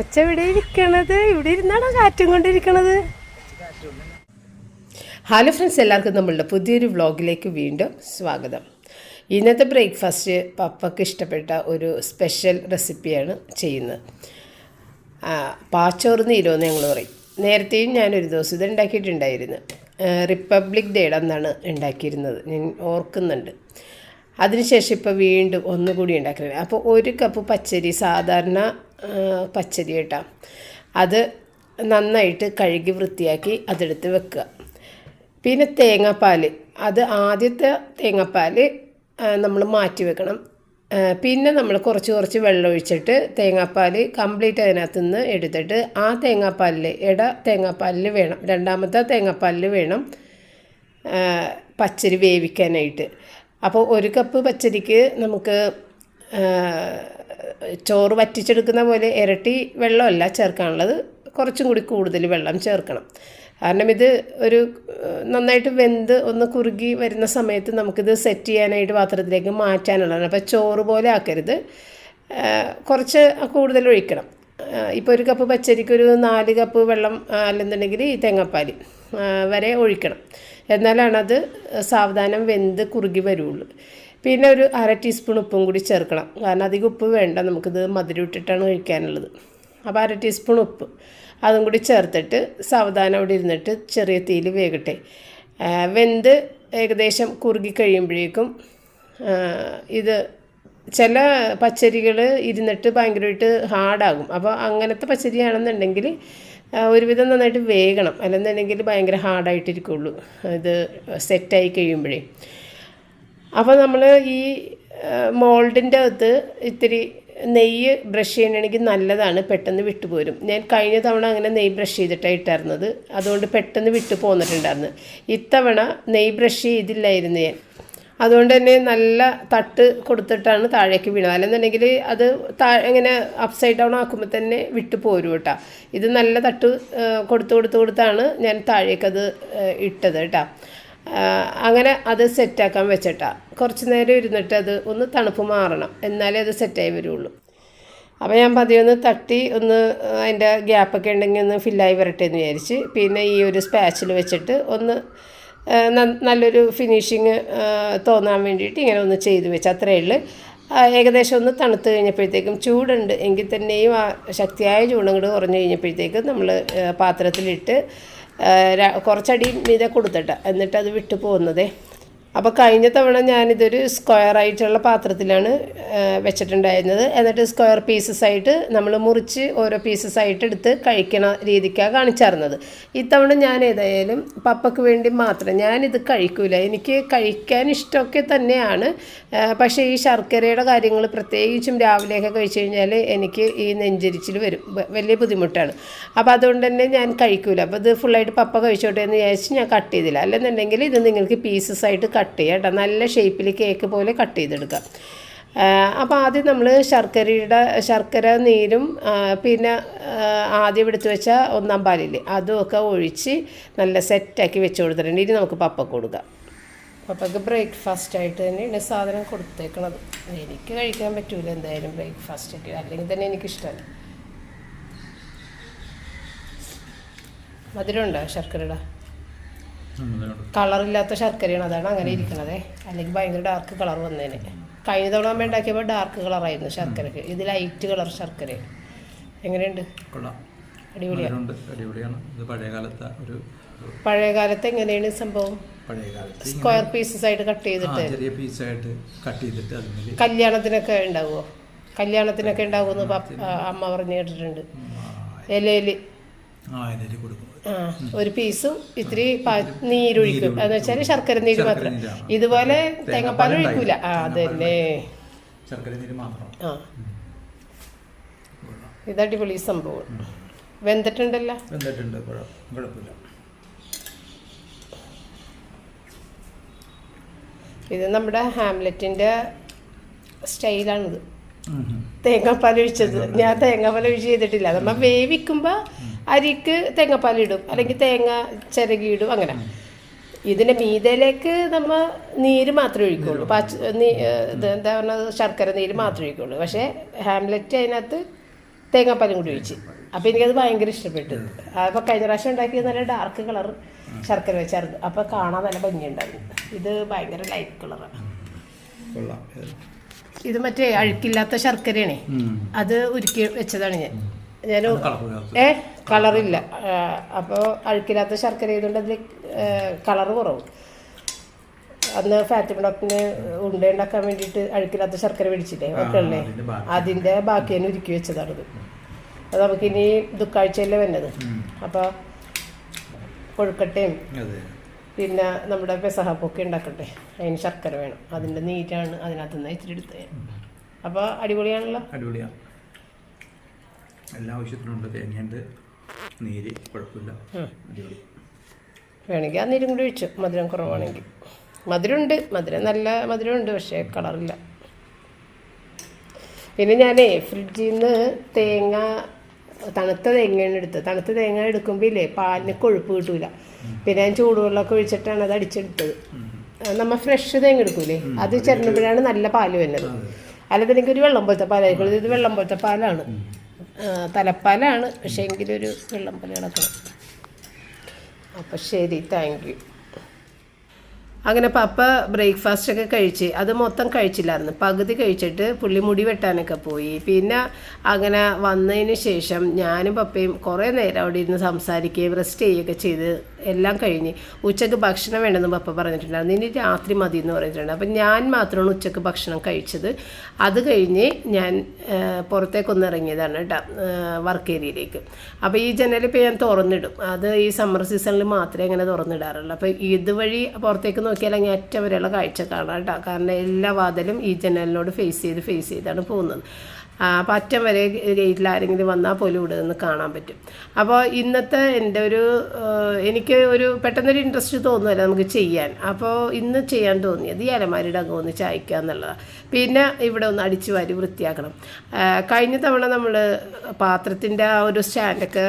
ഒച്ച ഇവിടെ ഇരിക്കണത് ഇവിടെ ഇരുന്നാണോ കാറ്റും കൊണ്ടിരിക്കണത്? ഹലോ ഫ്രണ്ട്സ് എല്ലാവർക്കും നമ്മളുടെ പുതിയൊരു വ്ളോഗിലേക്ക് വീണ്ടും സ്വാഗതം. ഇന്നത്തെ ബ്രേക്ക്ഫാസ്റ്റ് പപ്പക്ക് ഇഷ്ടപ്പെട്ട ഒരു സ്പെഷ്യൽ റെസിപ്പിയാണ് ചെയ്യുന്നത്. പാച്ചോറ് നീരോന്ന് ഞങ്ങൾ പറയും. നേരത്തെയും ഞാനൊരു ദിവസം ഇത് ഉണ്ടാക്കിയിട്ടുണ്ടായിരുന്നു. റിപ്പബ്ലിക് ഡേയുടെ അന്നാണ് ഉണ്ടാക്കിയിരുന്നത്. ഞാൻ ഓർക്കുന്നുണ്ട്. അതിനുശേഷം ഇപ്പോൾ വീണ്ടും ഒന്നുകൂടി ഉണ്ടാക്കുന്നത് അപ്പോൾ ഒരു കപ്പ് പച്ചരി സാധാരണ പച്ചരി കേട്ടോ. അത് നന്നായിട്ട് കഴുകി വൃത്തിയാക്കി അതെടുത്ത് വെക്കുക. പിന്നെ തേങ്ങാപ്പാൽ അത് ആദ്യത്തെ തേങ്ങാപ്പാൽ നമ്മൾ മാറ്റി വെക്കണം. പിന്നെ നമ്മൾ കുറച്ച് കുറച്ച് വെള്ളം ഒഴിച്ചിട്ട് തേങ്ങാപ്പാൽ കംപ്ലീറ്റ് അതിനകത്ത് നിന്ന് എടുത്തിട്ട് ആ തേങ്ങാപ്പാലിൽ ഇട തേങ്ങാപ്പാലിൽ വേണം. രണ്ടാമത്തെ തേങ്ങാപ്പാലിൽ വേണം പച്ചരി വേവിക്കാനായിട്ട്. അപ്പോൾ ഒരു കപ്പ് പച്ചരിക്ക് നമുക്ക് ചോറ് വറ്റിച്ചെടുക്കുന്ന പോലെ ഇരട്ടി വെള്ളമല്ല ചേർക്കാനുള്ളത്. കുറച്ചും കൂടി കൂടുതൽ വെള്ളം ചേർക്കണം. കാരണം ഇത് ഒരു നന്നായിട്ട് വെന്ത് ഒന്ന് കുറുകി വരുന്ന സമയത്ത് നമുക്കിത് സെറ്റ് ചെയ്യാനായിട്ട് പാത്രത്തിലേക്ക് മാറ്റാനുള്ളതാണ്. അപ്പോൾ ചോറ് പോലെ ആക്കരുത്. കുറച്ച് കൂടുതൽ ഒഴിക്കണം. ഇപ്പോൾ ഒരു കപ്പ് പച്ചരിക്ക് ഒരു നാല് കപ്പ് വെള്ളം അല്ലെന്നുണ്ടെങ്കിൽ ഈ തേങ്ങാപ്പാൽ വരെ ഒഴിക്കണം. എന്നാലാണ് അത് സാവധാനം വെന്ത് കുറുകി വരുള്ളൂ. പിന്നെ ഒരു അര ടീസ്പൂൺ ഉപ്പും കൂടി ചേർക്കണം. കാരണം അധികം ഉപ്പ് വേണ്ട. നമുക്കിത് മധുരം ഇട്ടിട്ടാണ് കഴിക്കാനുള്ളത്. അപ്പോൾ അര ടീസ്പൂൺ ഉപ്പ്. അതും കൂടി ചേർത്തിട്ട് സാവധാനം അവിടെ ഇരുന്നിട്ട് ചെറിയ തീയിൽ വേകട്ടെ. വെന്ത് ഏകദേശം കുറുകി കഴിയുമ്പോഴേക്കും ഇത് ചില പച്ചരികൾ ഇരുന്നിട്ട് ഭയങ്കരമായിട്ട് ഹാർഡാകും. അപ്പോൾ അങ്ങനത്തെ പച്ചരിയാണെന്നുണ്ടെങ്കിൽ ഒരുവിധം നന്നായിട്ട് വേകണം. അല്ലെന്നുണ്ടെങ്കിൽ ഭയങ്കര ഹാർഡായിട്ടിരിക്കുള്ളൂ. ഇത് സെറ്റായി കഴിയുമ്പോഴേ. അപ്പോൾ നമ്മൾ ഈ മോൾഡിന്റെ അകത്ത് ഇത്തിരി നെയ്യ് ബ്രഷ് ചെയ്യണമെങ്കിൽ നല്ലതാണ്. പെട്ടെന്ന് വിട്ടുപോരും ഞാൻ കഴിഞ്ഞ തവണ അങ്ങനെ നെയ്യ് ബ്രഷ് ചെയ്തിട്ടാണ് ഇട്ടായിരുന്നത് അതുകൊണ്ട് പെട്ടെന്ന് വിട്ടു പോന്നിട്ടുണ്ടായിരുന്നു. ഇത്തവണ നെയ്യ് ബ്രഷ് ചെയ്തില്ലായിരുന്നു ഞാൻ. അതുകൊണ്ട് തന്നെ നല്ല തട്ട് കൊടുത്തിട്ടാണ് താഴേക്ക് വീണത്. അല്ലെന്നുണ്ടെങ്കിൽ അത് താ ഇങ്ങനെ അപ്സൈഡ് ഡൗൺ ആക്കുമ്പോൾ തന്നെ വിട്ടു പോരും കേട്ടോ. ഇത് നല്ല തട്ട് കൊടുത്ത് കൊടുത്ത് കൊടുത്താണ് ഞാൻ താഴേക്കത് ഇട്ടത് കേട്ടോ. അങ്ങനെ അത് സെറ്റാക്കാൻ വെച്ചിട്ടാ. കുറച്ച് നേരം ഇരുന്നിട്ട് അത് ഒന്ന് തണുപ്പ് മാറണം. എന്നാലേ അത് സെറ്റായി വരുള്ളൂ. അപ്പോൾ ഞാൻ പതിയെ ഒന്ന് തട്ടി ഒന്ന് അതിന്റെ ഗ്യാപ്പൊക്കെ ഉണ്ടെങ്കിൽ ഒന്ന് ഫില്ലായി വരട്ടെ എന്ന് വിചാരിച്ച് പിന്നെ ഈ ഒരു സ്പാച്ചിൽ വെച്ചിട്ട് ഒന്ന് നല്ലൊരു ഫിനിഷിങ് തോന്നാൻ വേണ്ടിയിട്ട് ഇങ്ങനെ ഒന്ന് ചെയ്ത് വെച്ച് അത്രയേ ഉള്ളൂ. ഏകദേശം ഒന്ന് തണുത്ത് കഴിഞ്ഞപ്പോഴത്തേക്കും ചൂടുണ്ട്. എങ്കിൽ തന്നെയും ആ ശക്തിയായ ചൂടും കൂടെ കുറഞ്ഞു കഴിഞ്ഞപ്പോഴത്തേക്കും നമ്മൾ പാത്രത്തിലിട്ട് കുറച്ചടി മീതെ കൊടുത്തിട്ട്. എന്നിട്ട് അത് വിട്ടു പോകുന്നതേ. അപ്പോൾ കഴിഞ്ഞ തവണ ഞാനിതൊരു സ്ക്വയർ ആയിട്ടുള്ള പാത്രത്തിലാണ് വെച്ചിട്ടുണ്ടായിരുന്നത്. എന്നിട്ട് സ്ക്വയർ പീസസ് ആയിട്ട് നമ്മൾ മുറിച്ച് ഓരോ പീസസ് ആയിട്ട് എടുത്ത് കഴിക്കണ രീതിക്കാണ് കാണിച്ചിരുന്നത്. ഇത്തവണ ഞാൻ ഏതായാലും പപ്പയ്ക്ക് വേണ്ടി മാത്രം ഞാനിത് കഴിക്കൂല. എനിക്ക് കഴിക്കാൻ ഇഷ്ടമൊക്കെ തന്നെയാണ്. പക്ഷേ ഈ ശർക്കരയുടെ കാര്യങ്ങൾ പ്രത്യേകിച്ചും രാവിലെയൊക്കെ കഴിച്ചു കഴിഞ്ഞാൽ എനിക്ക് ഈ നെഞ്ചരിച്ചിൽ വരും. വലിയ ബുദ്ധിമുട്ടാണ്. അപ്പോൾ അതുകൊണ്ട് തന്നെ ഞാൻ കഴിക്കൂല. അപ്പോൾ ഇത് ഫുള്ളായിട്ട് പപ്പ കഴിച്ചോട്ടെ എന്ന് വിചാരിച്ച് ഞാൻ കട്ട് ചെയ്തില്ല. അല്ലെന്നുണ്ടെങ്കിൽ ഇത് നിങ്ങൾക്ക് പീസസ് ആയിട്ട് ചെയ്യാം കേട്ടോ. നല്ല ഷേപ്പിൽ കേക്ക് പോലെ കട്ട് ചെയ്തെടുക്കുക അപ്പോൾ ആദ്യം നമ്മൾ ശർക്കരയുടെ ശർക്കര നീരും പിന്നെ ആദ്യം എടുത്ത് വെച്ച ഒന്നാം പാലിൽ അതുമൊക്കെ ഒഴിച്ച് നല്ല സെറ്റാക്കി വെച്ച് കൊടുത്തിട്ടുണ്ട്. ഇനി നമുക്ക് പപ്പ കൊടുക്കാം. പപ്പയ്ക്ക് ബ്രേക്ക്ഫാസ്റ്റ് ആയിട്ട് തന്നെയാണ് സാധനം കൊടുത്തേക്കണത്. എനിക്ക് കഴിക്കാൻ പറ്റൂല എന്തായാലും ബ്രേക്ക്ഫാസ്റ്റ് ഒക്കെ. അല്ലെങ്കിൽ തന്നെ എനിക്കിഷ്ടമല്ല മധുരമുണ്ടോ ശർക്കരയുടെ? കളറില്ലാത്ത ശർക്കരയാണ് അതാണ് അങ്ങനെ ഇരിക്കുന്നത് അല്ലെങ്കിൽ ഭയങ്കര ഡാർക്ക് കളർ വന്നേനെ. കഴിഞ്ഞ തവണ അമ്മ ഉണ്ടാക്കിയപ്പോൾ ഡാർക്ക് കളറായിരുന്നു ശർക്കരക്ക്. ഇത് ലൈറ്റ് കളർ ശർക്കര. എങ്ങനെയുണ്ട്? പഴയകാലത്ത് അടിപൊളിയാണ്. ഇത് ഒരു പഴയ കാലത്ത് എങ്ങനെയാണ് സംഭവം? സ്ക്വയർ പീസസ് ആയിട്ട് കട്ട് ചെയ്തിട്ട്. ചെറിയ പീസായിട്ട് കട്ട് ചെയ്തിട്ട് കല്യാണത്തിനൊക്കെ ഉണ്ടാവുമോ കല്യാണത്തിനൊക്കെ ഉണ്ടാവുമെന്ന് അമ്മ പറഞ്ഞു കേട്ടിട്ടുണ്ട്. അതിൽ കൊടുക്കും. ഒരു പീസും ഇത്തിരി നീരൊഴിക്കും. എന്ന് വെച്ചാൽ ശർക്കര നീര് മാത്രം. ഇതുപോലെ തേങ്ങാപ്പാൽ ഒഴിക്കൂല. ആ അതന്നെ ആ. ഇത് അടിപൊളി സംഭവം. വെന്തിട്ടുണ്ടല്ലോ? വെന്തിട്ടുണ്ട്. കുഴ- കുഴപ്പമില്ല. ഇത് നമ്മുടെ ഹാംലെറ്റിന്റെ സ്റ്റൈലാണിത്. തേങ്ങാപ്പാൽ ഒഴിച്ചത്. ഞാൻ തേങ്ങാപ്പാൽ ഒഴിച്ച് ചെയ്തിട്ടില്ല. നമ്മൾ വേവിക്കുമ്പോൾ അരിക്ക് തേങ്ങാപ്പാൽ ഇടും. അല്ലെങ്കിൽ തേങ്ങ ചിരകിയിടും. അങ്ങനെ. ഇതിന്റെ മീതയിലേക്ക് നമ്മൾ നീര് മാത്രമേ ഒഴിക്കുള്ളൂ. പച്ച ഇത് എന്താ പറഞ്ഞത്? ശർക്കര നീര് മാത്രമേ ഒഴിക്കുള്ളൂ. പക്ഷേ ഹാംലെറ്റ് അതിനകത്ത് തേങ്ങാപ്പാലും കൂടി ഒഴിച്ച്. അപ്പോൾ എനിക്കത് ഭയങ്കര ഇഷ്ടപ്പെട്ടു. അപ്പോൾ കഴിഞ്ഞ പ്രാവശ്യം ഉണ്ടാക്കിയത് നല്ല ഡാർക്ക് കളർ ശർക്കര വെച്ചായിരുന്നു. അപ്പോൾ കാണാൻ നല്ല ഭംഗിയുണ്ടായിരുന്നു. ഇത് ഭയങ്കര ലൈറ്റ് കളറാണ് കൊള്ളാം. ഇത്. മറ്റേ അഴുക്കില്ലാത്ത ശർക്കരയാണേ. അത് ഉരുക്കി വെച്ചതാണ് ഞാൻ. ഞാൻ. ഏ കളറില്ല അപ്പോൾ അഴുക്കില്ലാത്ത ശർക്കര ചെയ്തുകൊണ്ട് അതിൽ കളറ് കുറവ്. അന്ന് ഫാറ്റ് ഡോക്ടറിന് ഉണ്ട ഉണ്ടാക്കാൻ വേണ്ടിയിട്ട് അഴുക്കില്ലാത്ത ശർക്കര മേടിച്ചില്ലേ അല്ലേ അതിന്റെ ബാക്കി. അതിന്റെ ബാക്കി തന്നെ ഉരുക്കി വെച്ചതാണിത്. അത് നമുക്കിനി ദുഃഖാഴ്ചയല്ലേ വന്നത്. അപ്പൊ അപ്പോൾ കൊഴുക്കട്ടയും പിന്നെ നമ്മുടെ പെസഹപ്പൊക്കെ ഉണ്ടാക്കട്ടെ? അതിന് ശർക്കര വേണം. അതിന്റെ നീറ്റാണ് അതിനകത്ത് നിന്ന് ഇച്ചിരി എടുത്ത് അപ്പോൾ അടിപൊളിയാണല്ലോ? അടിപൊളിയാണ് എല്ലാ ആവശ്യത്തിനുണ്ട് തേങ്ങയുണ്ട്. നീര് കുഴപ്പമില്ല. അടിപൊളി. വേണമെങ്കിൽ ആ നീരും കൂടി ഒഴിച്ചു. മധുരം കുറവാണെങ്കിൽ. മധുരമുണ്ട്. മധുരം നല്ല മധുരമുണ്ട്. പക്ഷേ കളറില്ല പിന്നെ ഞാനേ ഫ്രിഡ്ജിൽ നിന്ന് തേങ്ങ തണുത്ത തേങ്ങയാണ് എടുത്തത്. തണുത്ത തേങ്ങ എടുക്കുമ്പോൾ ഇല്ലേ പാലിന് കൊഴുപ്പ് കിട്ടൂല. പിന്നെ ഞാൻ ചൂടുവെള്ളമൊക്കെ ഒഴിച്ചിട്ടാണ് അത് അടിച്ചെടുത്തത്. നമ്മൾ ഫ്രഷ് തേങ്ങ എടുക്കൂലേ? അത് ചേർന്നപ്പോഴാണ് നല്ല പാൽ വരുന്നത്. അല്ലാതെ എനിക്കൊരു വെള്ളം പോലത്തെ പാലായിരിക്കും ഇത് വെള്ളം പോലത്തെ പാലാണ്. തലപ്പാലാണ്. പക്ഷേ എങ്കിലൊരു വെള്ളം പോലെ കിടക്കണം അപ്പം ശരി താങ്ക് യു അങ്ങനെ പപ്പ ബ്രേക്ക്ഫാസ്റ്റ് ഒക്കെ കഴിച്ച് അത് മൊത്തം കഴിച്ചില്ലായിരുന്നു. പകുതി കഴിച്ചിട്ട് പുള്ളി മുടി വെട്ടാനൊക്കെ പോയി. പിന്നെ അങ്ങനെ വന്നതിന് ശേഷം ഞാനും പപ്പയും കുറേ നേരം അവിടെ ഇരുന്ന് സംസാരിക്കുകയും റെസ്റ്റ് ചെയ്യുകയൊക്കെ ചെയ്ത് എല്ലാം കഴിഞ്ഞ് ഉച്ചയ്ക്ക് ഭക്ഷണം വേണമെന്ന് പപ്പ പറഞ്ഞിട്ടുണ്ടായിരുന്നു. ഇനി രാത്രി മതി എന്ന് പറഞ്ഞിട്ടുണ്ട്. അപ്പം ഞാൻ മാത്രമാണ് ഉച്ചയ്ക്ക് ഭക്ഷണം കഴിച്ചത്. അത് കഴിഞ്ഞ് ഞാൻ പുറത്തേക്കൊന്ന് ഇറങ്ങിയതാണ് കേട്ടോ വർക്ക് ഏരിയയിലേക്ക് അപ്പോൾ ഈ ജനൽ ഇപ്പോൾ ഞാൻ തുറന്നിടും. അത് ഈ സമ്മർ സീസണിൽ മാത്രമേ അങ്ങനെ തുറന്നിടാറുള്ളൂ. അപ്പോൾ ഇതുവഴി പുറത്തേക്ക് നോക്കിയാൽ അങ്ങ് അറ്റം കാഴ്ച കാണാം കേട്ടോ. കാരണം എല്ലാ വാതിലും ഈ ജനലിനോട് ഫേസ് ചെയ്ത് ഫേസ് ചെയ്താണ് പോകുന്നത്. അപ്പോൾ അറ്റം വരെ ഗേറ്റിൽ ആരെങ്കിലും വന്നാൽ പോലും ഇവിടെ നിന്ന് കാണാൻ പറ്റും. അപ്പോൾ ഇന്നത്തെ എന്റെ ഒരു എനിക്ക് ഒരു പെട്ടെന്നൊരു ഇൻട്രസ്റ്റ് തോന്നുമല്ല നമുക്ക് ചെയ്യാൻ. അപ്പോൾ ഇന്ന് ചെയ്യാൻ തോന്നിയത് ഈ അലമാരിയുടെ അകം ഒന്ന് ചായക്കുക എന്നുള്ളതാണ് പിന്നെ ഇവിടെ ഒന്ന് അടിച്ചു വാരി വൃത്തിയാക്കണം. കഴിഞ്ഞ തവണ നമ്മൾ പാത്രത്തിന്റെ ആ ഒരു സ്റ്റാൻഡൊക്കെ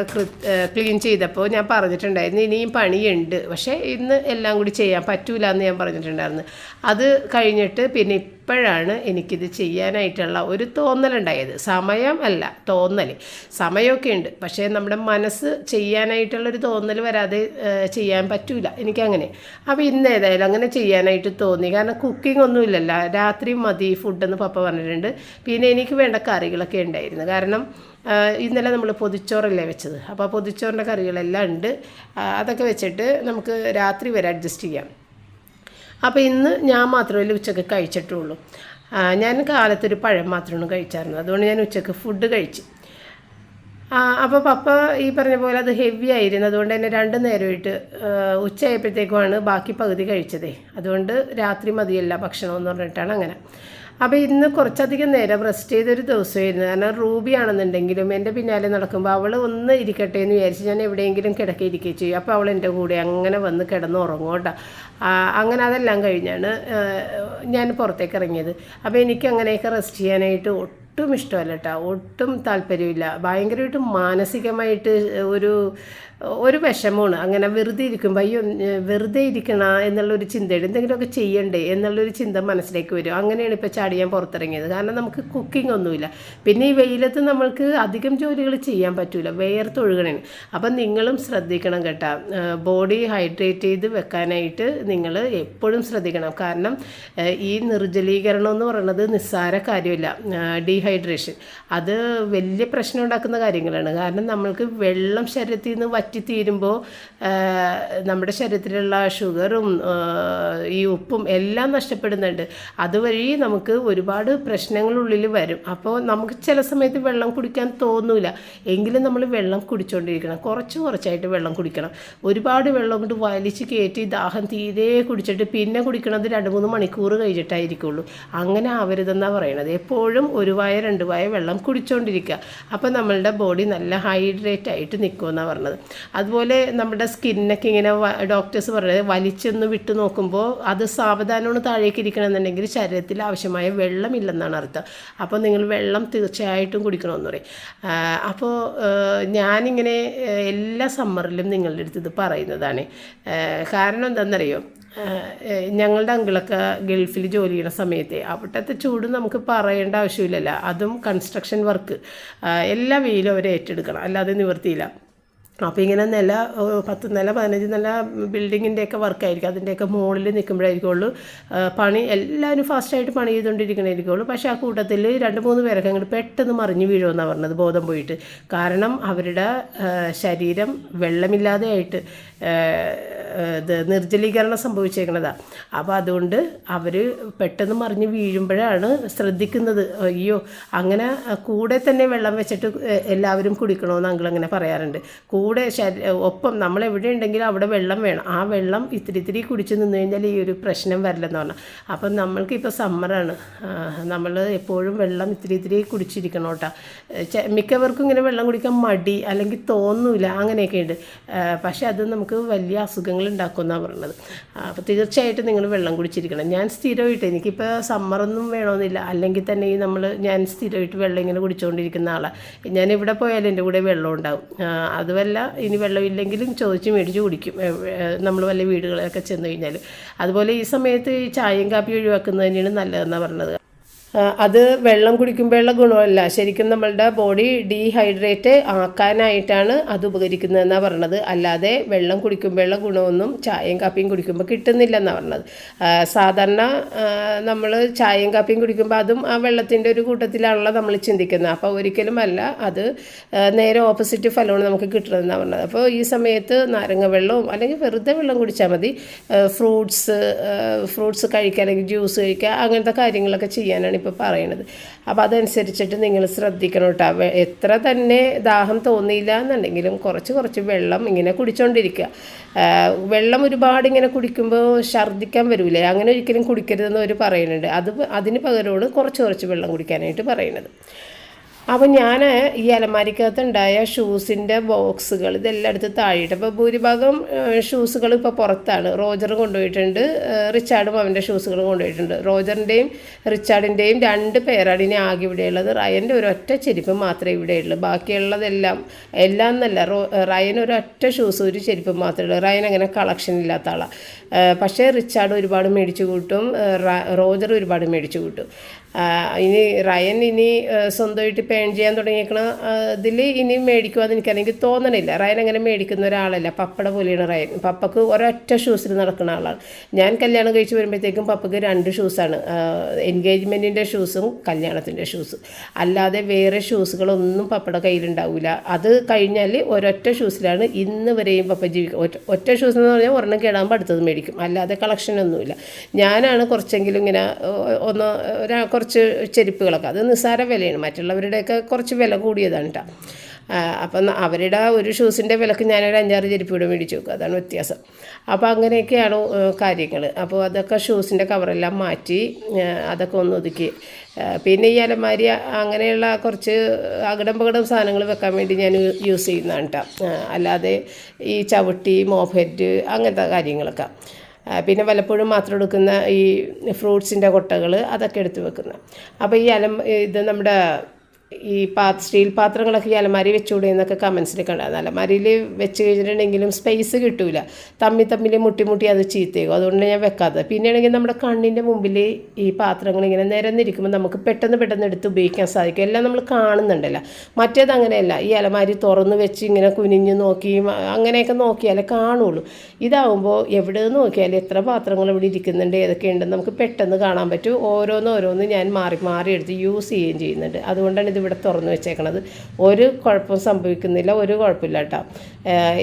ക്ലീൻ ചെയ്തപ്പോൾ ഞാൻ പറഞ്ഞിട്ടുണ്ടായിരുന്നു ഇനിയും പണിയുണ്ട്. പക്ഷേ ഇന്ന് എല്ലാം കൂടി ചെയ്യാൻ പറ്റൂല എന്ന് ഞാൻ പറഞ്ഞിട്ടുണ്ടായിരുന്നു. അത് കഴിഞ്ഞിട്ട് പിന്നെ ഇപ്പോഴാണ് എനിക്കിത് ചെയ്യാനായിട്ടുള്ള ഒരു തോന്നലുണ്ടായത്. സമയം അല്ല തോന്നൽ സമയമൊക്കെ ഉണ്ട്. പക്ഷേ നമ്മുടെ മനസ്സ് ചെയ്യാനായിട്ടുള്ളൊരു തോന്നൽ വരാതെ ചെയ്യാൻ പറ്റൂല. എനിക്കങ്ങനെ. അപ്പോൾ ഇന്ന് ഏതായാലും അങ്ങനെ ചെയ്യാനായിട്ട് തോന്നി. കാരണം കുക്കിംഗ് ഒന്നുമില്ലല്ലോ രാത്രി മതി ഫുഡെന്ന് പപ്പ പറഞ്ഞിട്ടുണ്ട്. പിന്നെ എനിക്ക് വേണ്ട കറികളൊക്കെ ഉണ്ടായിരുന്നു. കാരണം ഇന്നലെ നമ്മൾ പൊതിച്ചോറല്ലേ വെച്ചത്. അപ്പോൾ പൊതിച്ചോറിന്റെ കറികളെല്ലാം ഉണ്ട്. അതൊക്കെ വെച്ചിട്ട് നമുക്ക് രാത്രി വരെ അഡ്ജസ്റ്റ് ചെയ്യാം. അപ്പോൾ ഇന്ന് ഞാൻ മാത്രമല്ല ഉച്ചയ്ക്ക് കഴിച്ചിട്ടുള്ളൂ. ഞാൻ കാലത്തൊരു പഴം മാത്രമാണ് കഴിച്ചായിരുന്നു അതുകൊണ്ട് ഞാൻ ഉച്ചയ്ക്ക് ഫുഡ് കഴിച്ചു. അപ്പോൾ പപ്പ ഈ പറഞ്ഞ പോലെ അത് ഹെവി ആയിരുന്നു. അതുകൊണ്ട് തന്നെ രണ്ട് നേരമായിട്ട് ഉച്ചയായപ്പോഴത്തേക്കുമാണ് ബാക്കി പകുതി കഴിച്ചതേ. അതുകൊണ്ട് രാത്രി മതിയല്ല ഭക്ഷണം എന്ന് പറഞ്ഞിട്ടാണ് അങ്ങനെ. അപ്പോൾ ഇന്ന് കുറച്ചധികം നേരം റെസ്റ്റ് ചെയ്തൊരു ദിവസമായിരുന്നു. കാരണം റൂബി ആണെന്നുണ്ടെങ്കിലും എന്റെ പിന്നാലെ നടക്കുമ്പോൾ അവൾ ഒന്ന് ഇരിക്കട്ടെ എന്ന് വിചാരിച്ച് ഞാൻ എവിടെയെങ്കിലും കിടക്കിയിരിക്കുകയും ചെയ്യും. അപ്പോൾ അവൾ എന്റെ കൂടെ അങ്ങനെ വന്ന് കിടന്ന് ഉറങ്ങോട്ട അങ്ങനെ അതെല്ലാം കഴിഞ്ഞാണ് ഞാൻ പുറത്തേക്ക് ഇറങ്ങിയത്. അപ്പോൾ എനിക്ക് അങ്ങനെയൊക്കെ റെസ്റ്റ് ചെയ്യാനായിട്ട് ഒട്ടും ഇഷ്ടമല്ല കേട്ടോ. ഒട്ടും താല്പര്യമില്ല. ഭയങ്കരമായിട്ട് മാനസികമായിട്ട് ഒരു ഒരു വിഷമമാണ്. അങ്ങനെ വെറുതെ ഇരിക്കുമ്പോൾ അയ്യോ വെറുതെ ഇരിക്കണ എന്നുള്ളൊരു ചിന്തയുണ്ട്. എന്തെങ്കിലുമൊക്കെ ചെയ്യണ്ടേ എന്നുള്ളൊരു ചിന്ത മനസ്സിലേക്ക് വരും. അങ്ങനെയാണ് ഇപ്പോൾ ചാടിയാൻ പുറത്തിറങ്ങിയത്. കാരണം നമുക്ക് കുക്കിംഗ് ഒന്നുമില്ല. പിന്നെ ഈ വെയിലത്ത് നമ്മൾക്ക് അധികം ജോലികൾ ചെയ്യാൻ പറ്റില്ല വേർത്തൊഴുകണേ അപ്പം നിങ്ങളും ശ്രദ്ധിക്കണം കേട്ടോ. ബോഡി ഹൈഡ്രേറ്റ് ചെയ്ത് വെക്കാനായിട്ട് നിങ്ങൾ എപ്പോഴും ശ്രദ്ധിക്കണം. കാരണം ഈ നിർജലീകരണം എന്ന് പറയുന്നത് നിസ്സാര കാര്യമില്ല. ഡീഹൈഡ്രേഷൻ അത് വലിയ പ്രശ്നം ഉണ്ടാക്കുന്ന കാര്യങ്ങളാണ്. കാരണം നമ്മൾക്ക് വെള്ളം ശരീരത്തിൽ നിന്ന് വറ്റിത്തീരുമ്പോൾ നമ്മുടെ ശരീരത്തിലുള്ള ഷുഗറും ഈ ഉപ്പും എല്ലാം നഷ്ടപ്പെടുന്നുണ്ട്. അതുവഴി നമുക്ക് ഒരുപാട് പ്രശ്നങ്ങളുള്ളിൽ വരും. അപ്പോൾ നമുക്ക് ചില സമയത്ത് വെള്ളം കുടിക്കാൻ തോന്നില്ല എങ്കിലും നമ്മൾ വെള്ളം കുടിച്ചുകൊണ്ടിരിക്കണം കുറച്ച് കുറച്ചായിട്ട് വെള്ളം കുടിക്കണം. ഒരുപാട് വെള്ളം കൊണ്ട് വലിച്ച് കയറ്റി ദാഹം തീരെ കുടിച്ചിട്ട് പിന്നെ കുടിക്കണത് രണ്ട് മൂന്ന് മണിക്കൂർ കഴിഞ്ഞിട്ടായിരിക്കുള്ളൂ. അങ്ങനെ ആവരുതെന്നാണ് പറയണത്. എപ്പോഴും ഒരു വായ രണ്ട് വായ വെള്ളം കുടിച്ചുകൊണ്ടിരിക്കുക അപ്പോൾ നമ്മളുടെ ബോഡി നല്ല ഹൈഡ്രേറ്റ് ആയിട്ട് നിൽക്കുമെന്നാണ് പറഞ്ഞത്. അതുപോലെ നമ്മുടെ സ്കിന്നൊക്കെ ഇങ്ങനെ ഡോക്ടേഴ്സ് പറയുന്നത് വലിച്ചൊന്ന് വിട്ട് നോക്കുമ്പോൾ അത് സാവധാനമാണ് താഴേക്ക് ഇരിക്കണമെന്നുണ്ടെങ്കിൽ ശരീരത്തിൽ ആവശ്യമായ വെള്ളമില്ലെന്നാണ് അർത്ഥം. അപ്പോൾ നിങ്ങൾ വെള്ളം തീർച്ചയായിട്ടും കുടിക്കണമെന്ന് പറയും. അപ്പോൾ ഞാനിങ്ങനെ എല്ലാ സമ്മറിലും നിങ്ങളുടെ അടുത്ത് ഇത് പറയുന്നതാണ്. കാരണം എന്താണെന്നറിയോ? ഞങ്ങളുടെ അങ്കിളൊക്കെ ഗൾഫിൽ ജോലി ചെയ്യുന്ന സമയത്ത് അവിടുത്തെ ചൂട് നമുക്ക് പറയേണ്ട ആവശ്യമില്ലല്ലോ. അതും കൺസ്ട്രക്ഷൻ വർക്ക് എല്ലാ വെയിലും അവർ ഏറ്റെടുക്കണം. അല്ലാതെ നിവർത്തിയില്ല. അപ്പോൾ ഇങ്ങനെ നില പത്ത് നില പതിനഞ്ച് നില ബിൽഡിങ്ങിന്റെയൊക്കെ വർക്കായിരിക്കും. അതിന്റെയൊക്കെ മുകളിൽ നിൽക്കുമ്പോഴായിരിക്കുള്ളൂ പണി എല്ലാവരും ഫാസ്റ്റായിട്ട് പണി ചെയ്തുകൊണ്ടിരിക്കണായിരിക്കുള്ളൂ. പക്ഷേ ആ കൂട്ടത്തിൽ രണ്ട് മൂന്ന് പേരൊക്കെ അങ്ങോട്ട് പെട്ടെന്ന് മറിഞ്ഞു വീഴുമെന്നാണ് പറഞ്ഞത് ബോധം പോയിട്ട്. കാരണം അവരുടെ ശരീരം വെള്ളമില്ലാതെ ആയിട്ട് ഇത് നിർജലീകരണം സംഭവിച്ചേക്കണതാണ് അപ്പോൾ അതുകൊണ്ട് അവർ പെട്ടെന്ന് മറിഞ്ഞ് വീഴുമ്പോഴാണ് ശ്രദ്ധിക്കുന്നത്. അയ്യോ അങ്ങനെ കൂടെ തന്നെ വെള്ളം വെച്ചിട്ട് എല്ലാവരും കുടിക്കണമെന്ന് അങ്കിൾ അങ്ങനെ പറയാറുണ്ട്. കൂടെ ഒപ്പം നമ്മൾ എവിടെ ഉണ്ടെങ്കിലും അവിടെ വെള്ളം വേണം. ആ വെള്ളം ഇത്തിരി ഇത്തിരി കുടിച്ച് നിന്ന് കഴിഞ്ഞാൽ ഈ ഒരു പ്രശ്നം വരില്ലെന്ന് പറഞ്ഞാൽ അപ്പം നമ്മൾക്കിപ്പോൾ സമ്മറാണ് നമ്മൾ എപ്പോഴും വെള്ളം ഇത്തിരി ഇത്തിരി കുടിച്ചിരിക്കണം കേട്ടോ. മിക്കവർക്കും ഇങ്ങനെ വെള്ളം കുടിക്കാൻ മടി അല്ലെങ്കിൽ തോന്നൂല അങ്ങനെയൊക്കെ ഉണ്ട്. പക്ഷേ അത് നമുക്ക് വലിയ അസുഖങ്ങൾ ഉണ്ടാക്കുമെന്നാണ് പറയുന്നത്. അപ്പോൾ തീർച്ചയായിട്ടും നിങ്ങൾ വെള്ളം കുടിച്ചിരിക്കണം. ഞാൻ സ്ഥിരമായിട്ട് എനിക്കിപ്പോൾ സമ്മറൊന്നും വേണമെന്നില്ല. അല്ലെങ്കിൽ തന്നെ ഈ നമ്മൾ ഞാൻ സ്ഥിരമായിട്ട് വെള്ളം ഇങ്ങനെ കുടിച്ചുകൊണ്ടിരിക്കുന്ന ആളാണ് ഇവിടെ പോയാലും എന്റെ കൂടെ വെള്ളം ഉണ്ടാവും. ആ, അതുമല്ല ഇനി വെള്ളമില്ലെങ്കിലും ചോദിച്ച് മേടിച്ച് കുടിക്കും. നമ്മൾ വല്ല വീടുകളിലൊക്കെ ചെന്ന് കഴിഞ്ഞാൽ അതുപോലെ ഈ സമയത്ത് ഈ ചായയും കാപ്പിയും ഒഴിവാക്കുന്നത് തന്നെയാണ് നല്ലതെന്നാണ് പറഞ്ഞത്. അത് വെള്ളം കുടിക്കുമ്പോഴുള്ള ഗുണമല്ല. ശരിക്കും നമ്മളുടെ ബോഡി ഡീഹൈഡ്രേറ്റ് ആക്കാനായിട്ടാണ് അത് ഉപകരിക്കുന്നതെന്നാണ് പറഞ്ഞത്. അല്ലാതെ വെള്ളം കുടിക്കുമ്പോഴുള്ള ഗുണമൊന്നും ചായയും കാപ്പിയും കുടിക്കുമ്പോൾ കിട്ടുന്നില്ലെന്നാണ് പറഞ്ഞത്. സാധാരണ നമ്മൾ ചായയും കാപ്പിയും കുടിക്കുമ്പോൾ അതും ആ വെള്ളത്തിന്റെ ഒരു കൂട്ടത്തിലാണല്ലോ നമ്മൾ ചിന്തിക്കുന്നത്. അപ്പോൾ ഒരിക്കലും അല്ല അത് നേരെ ഓപ്പോസിറ്റ് ഫലമാണ് നമുക്ക് കിട്ടുന്നതെന്നാണ് പറഞ്ഞത്. അപ്പോൾ ഈ സമയത്ത് നാരങ്ങ വെള്ളവും അല്ലെങ്കിൽ വെറുതെ വെള്ളം കുടിച്ചാൽ മതി. ഫ്രൂട്ട്സ് ഫ്രൂട്ട്സ് കഴിക്കുക അല്ലെങ്കിൽ ജ്യൂസ് കഴിക്കുക അങ്ങനത്തെ കാര്യങ്ങളൊക്കെ ചെയ്യാനാണ് ഇപ്പോൾ പറയണത്. അപ്പോൾ അതനുസരിച്ചിട്ട് നിങ്ങൾ ശ്രദ്ധിക്കണം കേട്ടോ എത്ര തന്നെ ദാഹം തോന്നിയില്ല എന്നുണ്ടെങ്കിലും കുറച്ച് കുറച്ച് വെള്ളം ഇങ്ങനെ കുടിച്ചുകൊണ്ടിരിക്കുക വെള്ളം ഒരുപാട് ഇങ്ങനെ കുടിക്കുമ്പോൾ ഛർദ്ദിക്കാൻ വരൂലേ? അങ്ങനെ ഒരിക്കലും കുടിക്കരുതെന്ന് അവർ പറയുന്നുണ്ട് അത് അതിന് പകരമാണ് കുറച്ച് കുറച്ച് വെള്ളം കുടിക്കാനായിട്ട് പറയുന്നത് അപ്പോൾ ഞാൻ ഈ അലമാരിക്കകത്തുണ്ടായ ഷൂസിന്റെ ബോക്സുകൾ ഇതെല്ലാം എടുത്ത് താഴെയിട്ട്. അപ്പോൾ ഭൂരിഭാഗം ഷൂസുകൾ ഇപ്പോൾ പുറത്താണ്. റോജർ കൊണ്ടുപോയിട്ടുണ്ട്. റിച്ചാർഡും അവന്റെ ഷൂസുകൾ കൊണ്ടുപോയിട്ടുണ്ട്. റോജറിന്റെയും റിച്ചാർഡിന്റെയും രണ്ട് പേരാണ് ഇനി ആകെ ഇവിടെയുള്ളത്. റയന്റെ ഒരൊറ്റ ചെരുപ്പ് മാത്രമേ ഇവിടെയുള്ളൂ. ബാക്കിയുള്ളതെല്ലാം എല്ലാം എന്നല്ല റോ റയൻ ഒരൊറ്റ ഷൂസ് ഒരു ചെരുപ്പ് മാത്രമേ ഉള്ളൂ. റയൻ അങ്ങനെ കളക്ഷൻ ഇല്ലാത്ത ആളാണ് പക്ഷേ റിച്ചാർഡ് ഒരുപാട് മേടിച്ചു കൂട്ടും. റോജർ ഒരുപാട് മേടിച്ചു കൂട്ടും. ഇനി റയൻ ഇനി സ്വന്തമായിട്ട് പേൺ ചെയ്യാൻ തുടങ്ങിയേക്കണ ഇതിൽ ഇനി മേടിക്കുമെന്ന് എനിക്കറിയെങ്കിൽ തോന്നണില്ല. റയൻ അങ്ങനെ മേടിക്കുന്ന ഒരാളല്ല. പപ്പട പോലെയാണ് റയൻ. പപ്പക്ക് ഒരൊറ്റ ഷൂസിൽ നടക്കുന്ന ആളാണ്. ഞാൻ കല്യാണം കഴിച്ച് വരുമ്പോഴത്തേക്കും പപ്പക്ക് രണ്ട് ഷൂസാണ് എൻഗേജ്മെന്റിന്റെ ഷൂസും കല്യാണത്തിന്റെ ഷൂസും അല്ലാതെ വേറെ ഷൂസുകളൊന്നും പപ്പയുടെ കയ്യിലുണ്ടാവില്ല അത് കഴിഞ്ഞാൽ ഒരൊറ്റ ഷൂസിലാണ് ഇന്ന് വരെയും പപ്പ ജീവിക്കുക ഒറ്റ ഒറ്റ ഷൂസ് എന്ന് പറഞ്ഞാൽ ഒരെണ്ണം കേടാകുമ്പോൾ അടുത്തത് മേടിക്കും. അല്ലാതെ കളക്ഷനൊന്നുമില്ല ഞാനാണ് കുറച്ചെങ്കിലും ഇങ്ങനെ ഒന്ന് ഒരാ കുറച്ച് ചെരുപ്പുകളൊക്കെ. അത് നിസ്സാര വിലയാണ്. മറ്റുള്ളവരുടെയൊക്കെ കുറച്ച് വില കൂടിയതാണ് കേട്ടോ അപ്പം അവരുടെ ഒരു ഷൂസിന്റെ വിലക്ക് ഞാനൊരു അഞ്ചാറ് ചെരുപ്പ് കൂടെ മേടിച്ചു വെക്കും. അതാണ് വ്യത്യാസം. അപ്പോൾ അങ്ങനെയൊക്കെയാണ് കാര്യങ്ങൾ അപ്പോൾ അതൊക്കെ ഷൂസിന്റെ കവറെല്ലാം മാറ്റി അതൊക്കെ ഒന്ന് ഒതുക്കി. പിന്നെ ഈ അലമാരി അങ്ങനെയുള്ള കുറച്ച് അകടം പകടം സാധനങ്ങൾ വെക്കാൻ വേണ്ടി ഞാൻ യൂസ് ചെയ്യുന്നതാണ് കേട്ടോ അല്ലാതെ ഈ ചവിട്ടി മോഫെറ്റ് അങ്ങനത്തെ കാര്യങ്ങളൊക്കെ. പിന്നെ വല്ലപ്പോഴും മാത്രം എടുക്കുന്ന ഈ ഫ്രൂട്ട്സിന്റെ കൊട്ടകൾ അതൊക്കെ എടുത്ത് വെക്കുന്നത് അപ്പോൾ ഈ അലം ഇത് നമ്മുടെ ഈ പാ സ്റ്റീൽ പാത്രങ്ങളൊക്കെ ഈ അലമാരി വെച്ചുകൂടെ എന്നൊക്കെ കമൻസിൽ കണ്ടായിരുന്നു അലമാരിയിൽ വെച്ച് കഴിഞ്ഞിട്ടുണ്ടെങ്കിലും സ്പേസ് കിട്ടൂല. തമ്മി തമ്മിൽ മുട്ടി മുട്ടി അത് ചീത്തയാകും അതുകൊണ്ട് ഞാൻ വെക്കാത്തത്. പിന്നെയാണെങ്കിൽ നമ്മുടെ കണ്ണിന്റെ മുമ്പിൽ ഈ പാത്രങ്ങൾ ഇങ്ങനെ നിരന്നിരിക്കുമ്പോൾ നമുക്ക് പെട്ടെന്ന് പെട്ടെന്ന് എടുത്ത് ഉപയോഗിക്കാൻ സാധിക്കും. എല്ലാം നമ്മൾ കാണുന്നുണ്ടല്ലോ. മറ്റേത് അങ്ങനെയല്ല. ഈ അലമാരി തുറന്ന് വെച്ച് ഇങ്ങനെ കുനിഞ്ഞ് നോക്കി അങ്ങനെയൊക്കെ നോക്കിയാലേ കാണുള്ളൂ. ഇതാവുമ്പോൾ എവിടെ നോക്കിയാലും എത്ര പാത്രങ്ങൾ ഇവിടെ ഇരിക്കുന്നുണ്ട് ഏതൊക്കെയുണ്ടെന്ന് നമുക്ക് പെട്ടെന്ന് കാണാൻ പറ്റും. ഓരോന്നോരോന്ന് ഓരോന്ന് ഞാൻ മാറി മാറി എടുത്ത് യൂസ് ചെയ്യുകയും ചെയ്യുന്നുണ്ട്. അതുകൊണ്ടാണ് ഇത് ഇവിടെ തുറന്ന് വെച്ചേക്കണത്. ഒരു കുഴപ്പം സംഭവിക്കുന്നില്ല ഒരു കുഴപ്പമില്ല കേട്ടോ.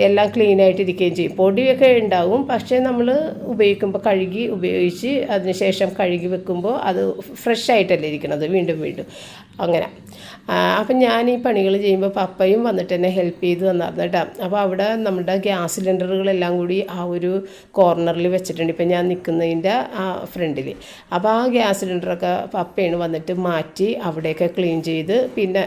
എല്ലാം ക്ലീനായിട്ടിരിക്കുകയും ചെയ്യും. പൊടിയൊക്കെ ഉണ്ടാവും പക്ഷേ നമ്മൾ ഉപയോഗിക്കുമ്പോൾ കഴുകി ഉപയോഗിച്ച് അതിനുശേഷം കഴുകി വെക്കുമ്പോൾ അത് ഫ്രഷ് ആയിട്ടല്ലേ ഇരിക്കണത്. വീണ്ടും വീണ്ടും. അങ്ങനെ. അപ്പം ഞാൻ ഈ പണികൾ ചെയ്യുമ്പോൾ പപ്പയും വന്നിട്ട് എന്നെ ഹെൽപ്പ് ചെയ്ത് തന്നായിരുന്നു കേട്ടോ. അപ്പോൾ അവിടെ നമ്മുടെ ഗ്യാസ് സിലിണ്ടറുകളെല്ലാം കൂടി ആ ഒരു കോർണറിൽ വെച്ചിട്ടുണ്ട്. ഇപ്പം ഞാൻ നിൽക്കുന്നതിന്റെ ആ ഫ്രണ്ടിൽ അപ്പോൾ ആ ഗ്യാസ് സിലിണ്ടറൊക്കെ പപ്പയാണ് വന്നിട്ട് മാറ്റി അവിടെയൊക്കെ ക്ലീൻ ചെയ്ത് പിന്നെ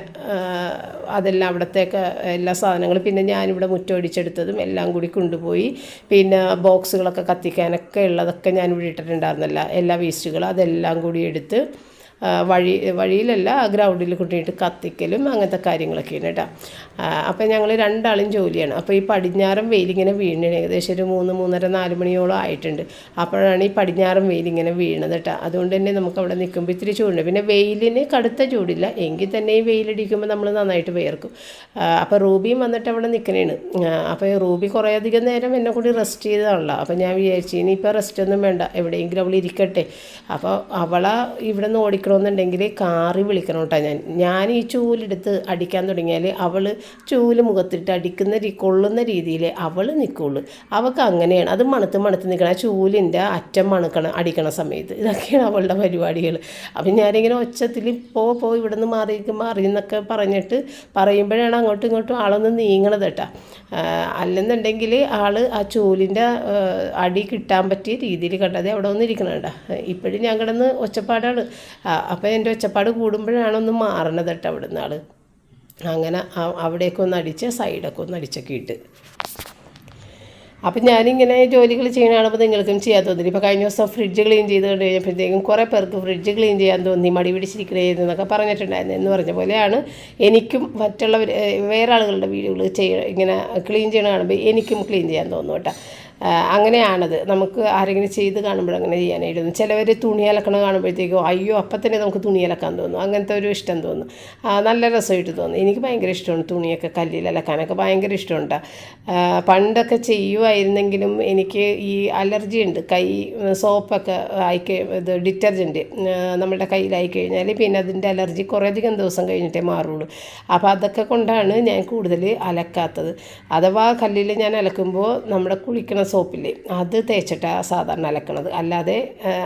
അതെല്ലാം അവിടത്തേക്ക് എല്ലാ സാധനങ്ങളും പിന്നെ ഞാനിവിടെ മുറ്റമടിച്ചെടുത്തതും എല്ലാം കൂടി കൊണ്ടുപോയി. പിന്നെ ബോക്സുകളൊക്കെ കത്തിക്കാനൊക്കെ ഉള്ളതൊക്കെ ഞാൻ ഇവിടെ ഇട്ടിട്ടുണ്ടായിരുന്നല്ല. എല്ലാ വേസ്റ്റുകളും അതെല്ലാം കൂടി എടുത്ത് വഴി വഴിയിലല്ല ഗ്രൗണ്ടിൽ കൊണ്ടിട്ട് കത്തിക്കലും അങ്ങനത്തെ കാര്യങ്ങളൊക്കെയാണ് കേട്ടോ. അപ്പോൾ ഞങ്ങൾ രണ്ടാളും ജോലിയാണ്. അപ്പോൾ ഈ പടിഞ്ഞാറൻ വെയിലിങ്ങനെ വീണാണ് ഏകദേശം ഒരു മൂന്ന് മൂന്നര നാല് മണിയോളം ആയിട്ടുണ്ട്. അപ്പോഴാണ് ഈ പടിഞ്ഞാറൻ വെയിലിങ്ങനെ വീണത് കേട്ടോ. അതുകൊണ്ട് തന്നെ നമുക്ക് അവിടെ നിൽക്കുമ്പോൾ ഇത്തിരി ചൂടുണ്ട്. പിന്നെ വെയിലിന് കടുത്ത ചൂടില്ല. എങ്കിൽ തന്നെ ഈ വെയിലടിക്കുമ്പോൾ നമ്മൾ നന്നായിട്ട് വിയർക്കും. അപ്പോൾ റൂബിയും വന്നിട്ട് അവിടെ നിൽക്കണേണ്. അപ്പോൾ ഈ റൂബി കുറേ അധികം നേരം എന്നെ കൂടി റെസ്റ്റ് ചെയ്തതാണല്ലോ. അപ്പോൾ ഞാൻ വിചാരിച്ചു ഇനിയിപ്പോൾ റെസ്റ്റ് ഒന്നും വേണ്ട. എവിടെയെങ്കിലും അവൾ ഇരിക്കട്ടെ. അപ്പോൾ അവളെ ഇവിടെ നിന്ന് ഓടിക്കണമെന്നുണ്ടെങ്കിൽ കാറി വിളിക്കണം കേട്ടോ ഞാൻ. ഞാൻ ഈ ചൂലെടുത്ത് അടിക്കാൻ തുടങ്ങിയാൽ അവൾ ചൂൽ മുഖത്തിട്ട് അടിക്കുന്ന കൊള്ളുന്ന രീതിയിൽ അവൾ നിൽക്കുള്ളൂ അവൾക്ക് അങ്ങനെയാണ്. അത് മണത്ത് മണത്ത് നിൽക്കണം ആ ചൂലിന്റെ അറ്റം മണക്കണം അടിക്കണ സമയത്ത്. ഇതൊക്കെയാണ് അവളുടെ പരിപാടികൾ അപ്പം ഞാനിങ്ങനെ ഒച്ചത്തിൽ പോ പോ ഇവിടെ നിന്ന് മാറി മാറി എന്നൊക്കെ പറഞ്ഞിട്ട് പറയുമ്പോഴാണ് അങ്ങോട്ടും ഇങ്ങോട്ടും ആളൊന്ന് നീങ്ങണത് കേട്ടോ. അല്ലെന്നുണ്ടെങ്കിൽ ആൾ ആ ചൂലിന്റെ അടി കിട്ടാൻ പറ്റിയ രീതിയിൽ കണ്ടത് അവിടെ ഒന്ന് ഇരിക്കണണ്ട ഇപ്പോഴും ഞാൻ കിടന്ന് ഒച്ചപ്പാടാണ്. അപ്പോൾ എന്റെ ഒച്ചപ്പാട് കൂടുമ്പോഴാണ് ഒന്ന് മാറണത് കേട്ടോ അവിടെ നിന്ന് ആൾ അങ്ങനെ അ- ഒന്ന് അടിച്ച് സൈഡൊക്കെ ഒന്ന് അടിച്ചൊക്കെ ഇട്ട്. അപ്പം ഞാനിങ്ങനെ ജോലികൾ ചെയ്യണമെന്ന് നിങ്ങൾക്കും ചെയ്യാൻ തോന്നി ഇപ്പോൾ കഴിഞ്ഞ ദിവസം ഫ്രിഡ്ജ് ക്ലീൻ ചെയ്ത് കൊണ്ട് കഴിഞ്ഞപ്പോഴത്തേക്കും കുറേ പേർക്ക് ഫ്രിഡ്ജ് ക്ലീൻ ചെയ്യാൻ തോന്നി മടി പിടിച്ചിരിക്കണേ എന്നൊക്കെ പറഞ്ഞിട്ടുണ്ടായിരുന്നു എന്ന് പറഞ്ഞ പോലെയാണ്. എനിക്കും മറ്റുള്ളവർ വേറെ ആളുകളുടെ വീടുകൾ ചെയ്യ ഇങ്ങനെ ക്ലീൻ ചെയ്യണ കാണുമ്പോൾ എനിക്കും ക്ലീൻ ചെയ്യാൻ തോന്നും കേട്ടോ. അങ്ങനെയാണത്. നമുക്ക് ആരെങ്കിലും ചെയ്ത് കാണുമ്പോൾ അങ്ങനെ ചെയ്യാനായിരുന്നു. ചിലവർ തുണി അലക്കണ കാണുമ്പോഴത്തേക്കും അയ്യോ അപ്പം തന്നെ നമുക്ക് തുണി അലക്കാൻ തോന്നും. അങ്ങനത്തെ ഒരു ഇഷ്ടം തോന്നും. നല്ല രസമായിട്ട് തോന്നും. എനിക്ക് ഭയങ്കര ഇഷ്ടമാണ് തുണിയൊക്കെ കല്ലിൽ അലക്കാനൊക്കെ ഭയങ്കര ഇഷ്ടമുണ്ട്. പണ്ടൊക്കെ ചെയ്യുമായിരുന്നെങ്കിലും എനിക്ക് ഈ അലർജി ഉണ്ട്. കൈ സോപ്പൊക്കെ ആയിക്കഴി ഇത് ഡിറ്റർജന്റ് നമ്മുടെ കയ്യിലായി കഴിഞ്ഞാൽ പിന്നെ അതിന്റെ അലർജി കുറേയധികം ദിവസം കഴിഞ്ഞിട്ടേ മാറുള്ളൂ. അപ്പോൾ അതൊക്കെ കൊണ്ടാണ് ഞാൻ കൂടുതൽ അലക്കാത്തത്. അഥവാ കല്ലിൽ ഞാൻ അലക്കുമ്പോൾ നമ്മുടെ കുളിക്കണ സോപ്പില്ലേ അത് തേച്ചിട്ടാണ് സാധാരണ അലക്കണത്. അല്ലാതെ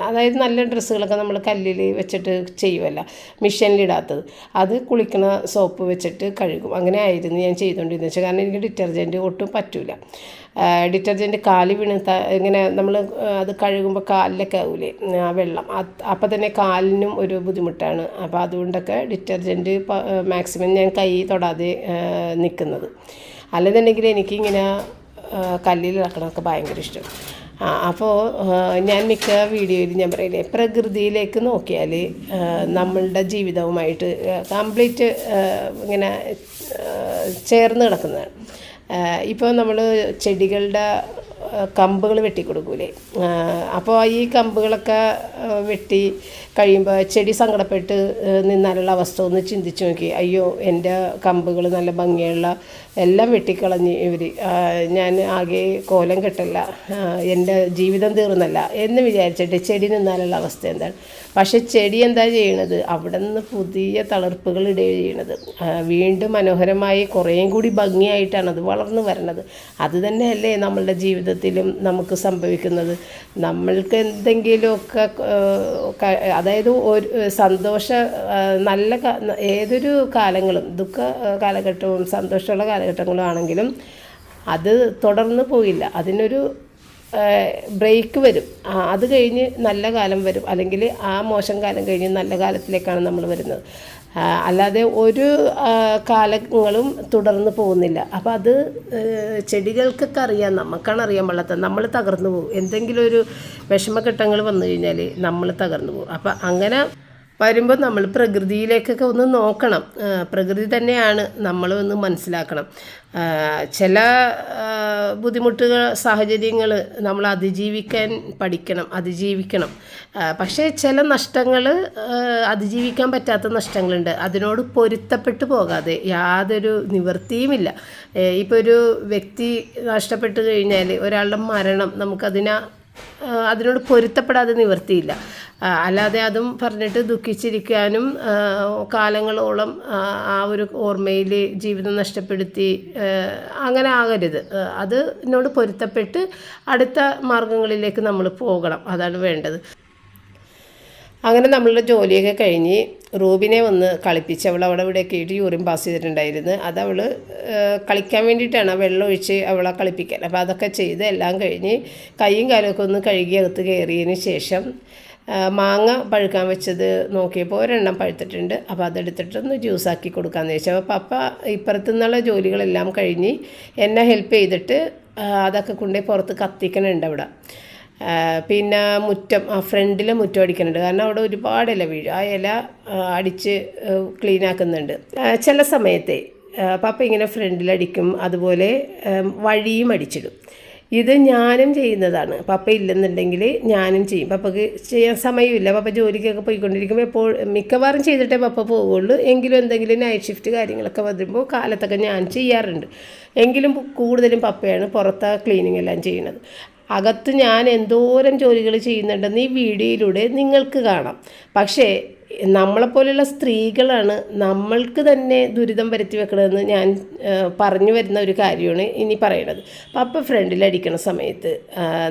അതായത് നല്ല ഡ്രസ്സുകളൊക്കെ നമ്മൾ കല്ലിൽ വെച്ചിട്ട് ചെയ്യുമല്ല മിഷനിലിടാത്തത്. അത് കുളിക്കണ സോപ്പ് വെച്ചിട്ട് കഴുകും. അങ്ങനെ ആയിരുന്നു ഞാൻ ചെയ്തുകൊണ്ടിരുന്നത്. വെച്ചാൽ കാരണം എനിക്ക് ഡിറ്റർജന്റ് ഒട്ടും പറ്റില്ല ഡിറ്റർജന്റ് കാൽ വീണ് ഇങ്ങനെ നമ്മൾ അത് കഴുകുമ്പോൾ കാലിലൊക്കെ ആവൂലേ ആ വെള്ളം. അപ്പം തന്നെ കാലിനും ഒരു ബുദ്ധിമുട്ടാണ്. അപ്പോൾ അതുകൊണ്ടൊക്കെ ഡിറ്റർജന്റ് മാക്സിമം ഞാൻ കൈ തൊടാതെ നിൽക്കുന്നത്. അല്ലെന്നുണ്ടെങ്കിൽ എനിക്കിങ്ങനെ കല്ലിൽ ഇളക്കണമൊക്കെ ഭയങ്കര ഇഷ്ടം. അപ്പോൾ ഞാൻ മിക്ക വീഡിയോയിൽ ഞാൻ പറയില്ലേ പ്രകൃതിയിലേക്ക് നോക്കിയാൽ നമ്മളുടെ ജീവിതവുമായിട്ട് കംപ്ലീറ്റ് ഇങ്ങനെ ചേർന്ന് കിടക്കുന്നതാണ് ഇപ്പോൾ നമ്മൾ ചെടികളുടെ കമ്പുകൾ വെട്ടിക്കൊടുക്കൂലേ? അപ്പോൾ ഈ കമ്പുകളൊക്കെ വെട്ടി കഴിയുമ്പോൾ ചെടി സങ്കടപ്പെട്ട് നിന്നാലുള്ള അവസ്ഥ ഒന്ന് ചിന്തിച്ച് നോക്കി. അയ്യോ എന്റെ കമ്പുകൾ നല്ല ഭംഗിയുള്ള എല്ലാം വെട്ടിക്കളഞ്ഞ് ഇവർ ഞാൻ ആകെ കോലം കെട്ടല്ല എന്റെ ജീവിതം തീർന്നല്ല എന്ന് വിചാരിച്ചിട്ട് ചെടി നിന്നാലുള്ള അവസ്ഥ എന്താണ്? പക്ഷേ ചെടി എന്താ ചെയ്യണത്? അവിടെ നിന്ന് പുതിയ തളിർപ്പുകൾ ഇടുകയാണ് ചെയ്യണത്. വീണ്ടും മനോഹരമായി കുറേയും കൂടി ഭംഗിയായിട്ടാണ് അത് വളർന്നു വരണത്. അത് തന്നെയല്ലേ നമ്മളുടെ ജീവിതത്തിലും നമുക്ക് സംഭവിക്കുന്നത്. നമ്മൾക്ക് എന്തെങ്കിലുമൊക്കെ ക- അതായത് ഒരു സന്തോഷ നല്ല ഏതൊരു കാലങ്ങളും ദുഃഖ കാലഘട്ടവും സന്തോഷമുള്ള കാലഘട്ടങ്ങളും ആണെങ്കിലും അത് തുടർന്ന് പോയില്ല. അതിനൊരു ബ്രേക്ക് വരും. അത് കഴിഞ്ഞ് നല്ല കാലം വരും. അല്ലെങ്കിൽ ആ മോശം കാലം കഴിഞ്ഞ് നല്ല കാലത്തിലേക്കാണ് നമ്മൾ വരുന്നത്. അല്ലാതെ ഒരു കാലങ്ങളും തുടർന്ന് പോകുന്നില്ല. അപ്പം അത് ചെടികൾക്കൊക്കെ അറിയാം. നമുക്കാണ് അറിയാൻ പാടാത്തത് നമ്മൾ തകർന്നു പോകും. എന്തെങ്കിലും ഒരു വിഷമഘട്ടങ്ങൾ വന്നു കഴിഞ്ഞാൽ നമ്മൾ തകർന്നു പോകും. അപ്പം അങ്ങനെ വരുമ്പോൾ നമ്മൾ പ്രകൃതിയിലേക്കൊക്കെ ഒന്ന് നോക്കണം. പ്രകൃതി തന്നെയാണ് നമ്മൾ ഒന്ന് മനസ്സിലാക്കണം. ചില ബുദ്ധിമുട്ടുകൾ സാഹചര്യങ്ങൾ നമ്മൾ അതിജീവിക്കാൻ പഠിക്കണം അതിജീവിക്കണം. പക്ഷേ ചില നഷ്ടങ്ങൾ അതിജീവിക്കാൻ പറ്റാത്ത നഷ്ടങ്ങളുണ്ട്. അതിനോട് പൊരുത്തപ്പെട്ടു പോകാതെ യാതൊരു നിവൃത്തിയുമില്ല. ഇപ്പോൾ ഒരു വ്യക്തി നഷ്ടപ്പെട്ടു കഴിഞ്ഞാൽ ഒരാളുടെ മരണം നമുക്കതിനെ അതിനോട് പൊരുത്തപ്പെടാതെ നിവർത്തിയില്ല. അല്ലാതെ അതും പറഞ്ഞിട്ട് ദുഃഖിച്ചിരിക്കാനും കാലങ്ങളോളം ആ, ഒരു ഓർമ്മയിൽ ജീവിതം നഷ്ടപ്പെടുത്തി അങ്ങനെ ആകരുത്. അതിനോട് പൊരുത്തപ്പെട്ട് അടുത്ത മാർഗങ്ങളിലേക്ക് നമ്മൾ പോകണം. അതാണ് വേണ്ടത്. അങ്ങനെ നമ്മളുടെ ജോലിയൊക്കെ കഴിഞ്ഞ് റൂബിനെ വന്ന് കളിപ്പിച്ച് അവൾ അവിടെ ഇവിടെയൊക്കെ ഇട്ട് യൂറിൻ പാസ് ചെയ്തിട്ടുണ്ടായിരുന്നു. അത് അവൾ കളിക്കാൻ വേണ്ടിയിട്ടാണ് വെള്ളം ഒഴിച്ച് അവളെ കളിപ്പിക്കാൻ അപ്പോൾ അതൊക്കെ ചെയ്ത് എല്ലാം കഴിഞ്ഞ് കൈയും കാലമൊക്കെ ഒന്ന് കഴുകി അകത്ത് കയറിയതിന് ശേഷം മാങ്ങ പഴുക്കാൻ വെച്ചത് നോക്കിയപ്പോൾ ഒരെണ്ണം പഴുത്തിട്ടുണ്ട്. അപ്പോൾ അതെടുത്തിട്ടൊന്ന് ജ്യൂസാക്കി കൊടുക്കാമെന്ന് ചോദിച്ചു അപ്പോൾ പപ്പ ഇപ്പുറത്തു നിന്നുള്ള ജോലികളെല്ലാം കഴിഞ്ഞ് എന്നെ ഹെൽപ്പ് ചെയ്തിട്ട് അതൊക്കെ കൊണ്ടുപോയി പുറത്ത് കത്തിക്കണുണ്ട് അവിടെ. പിന്നെ മുറ്റം ആ ഫ്രണ്ടിലെ മുറ്റം അടിക്കുന്നുണ്ട്. കാരണം അവിടെ ഒരുപാട് ഇല വീഴും. ആ ഇല അടിച്ച് ക്ലീൻ ആക്കുന്നുണ്ട്. ചില സമയത്തെ പപ്പ ഇങ്ങനെ ഫ്രണ്ടിലടിക്കും അതുപോലെ വഴിയും അടിച്ചിടും. ഇത് ഞാനും ചെയ്യുന്നതാണ്. പപ്പ ഇല്ലെന്നുണ്ടെങ്കിൽ ഞാനും ചെയ്യും. പപ്പക്ക് ചെയ്യാൻ സമയമില്ല. പപ്പ ജോലിക്കൊക്കെ പോയിക്കൊണ്ടിരിക്കുമ്പോൾ എപ്പോൾ മിക്കവാറും ചെയ്തിട്ടേ പപ്പ പോവുള്ളൂ. എങ്കിലും എന്തെങ്കിലും നൈറ്റ് ഷിഫ്റ്റ് കാര്യങ്ങളൊക്കെ വരുമ്പോൾ കാലത്തൊക്കെ ഞാൻ ചെയ്യാറുണ്ട്. എങ്കിലും കൂടുതലും പപ്പയാണ് പുറത്തെ ക്ലീനിങ് എല്ലാം ചെയ്യുന്നത്. അകത്ത് ഞാൻ എന്തോരം ജോലികൾ ചെയ്യുന്നുണ്ടെന്ന് ഈ വീഡിയോയിലൂടെ നിങ്ങൾക്ക് കാണാം. പക്ഷേ നമ്മളെപ്പോലെയുള്ള സ്ത്രീകളാണ് നമ്മൾക്ക് തന്നെ ദുരിതം വരുത്തി വെക്കണമെന്ന് ഞാൻ പറഞ്ഞു വരുന്ന ഒരു കാര്യമാണ് ഇനി പറയണത്. പപ്പ ഫ്രണ്ടിൽ അടിക്കണ സമയത്ത്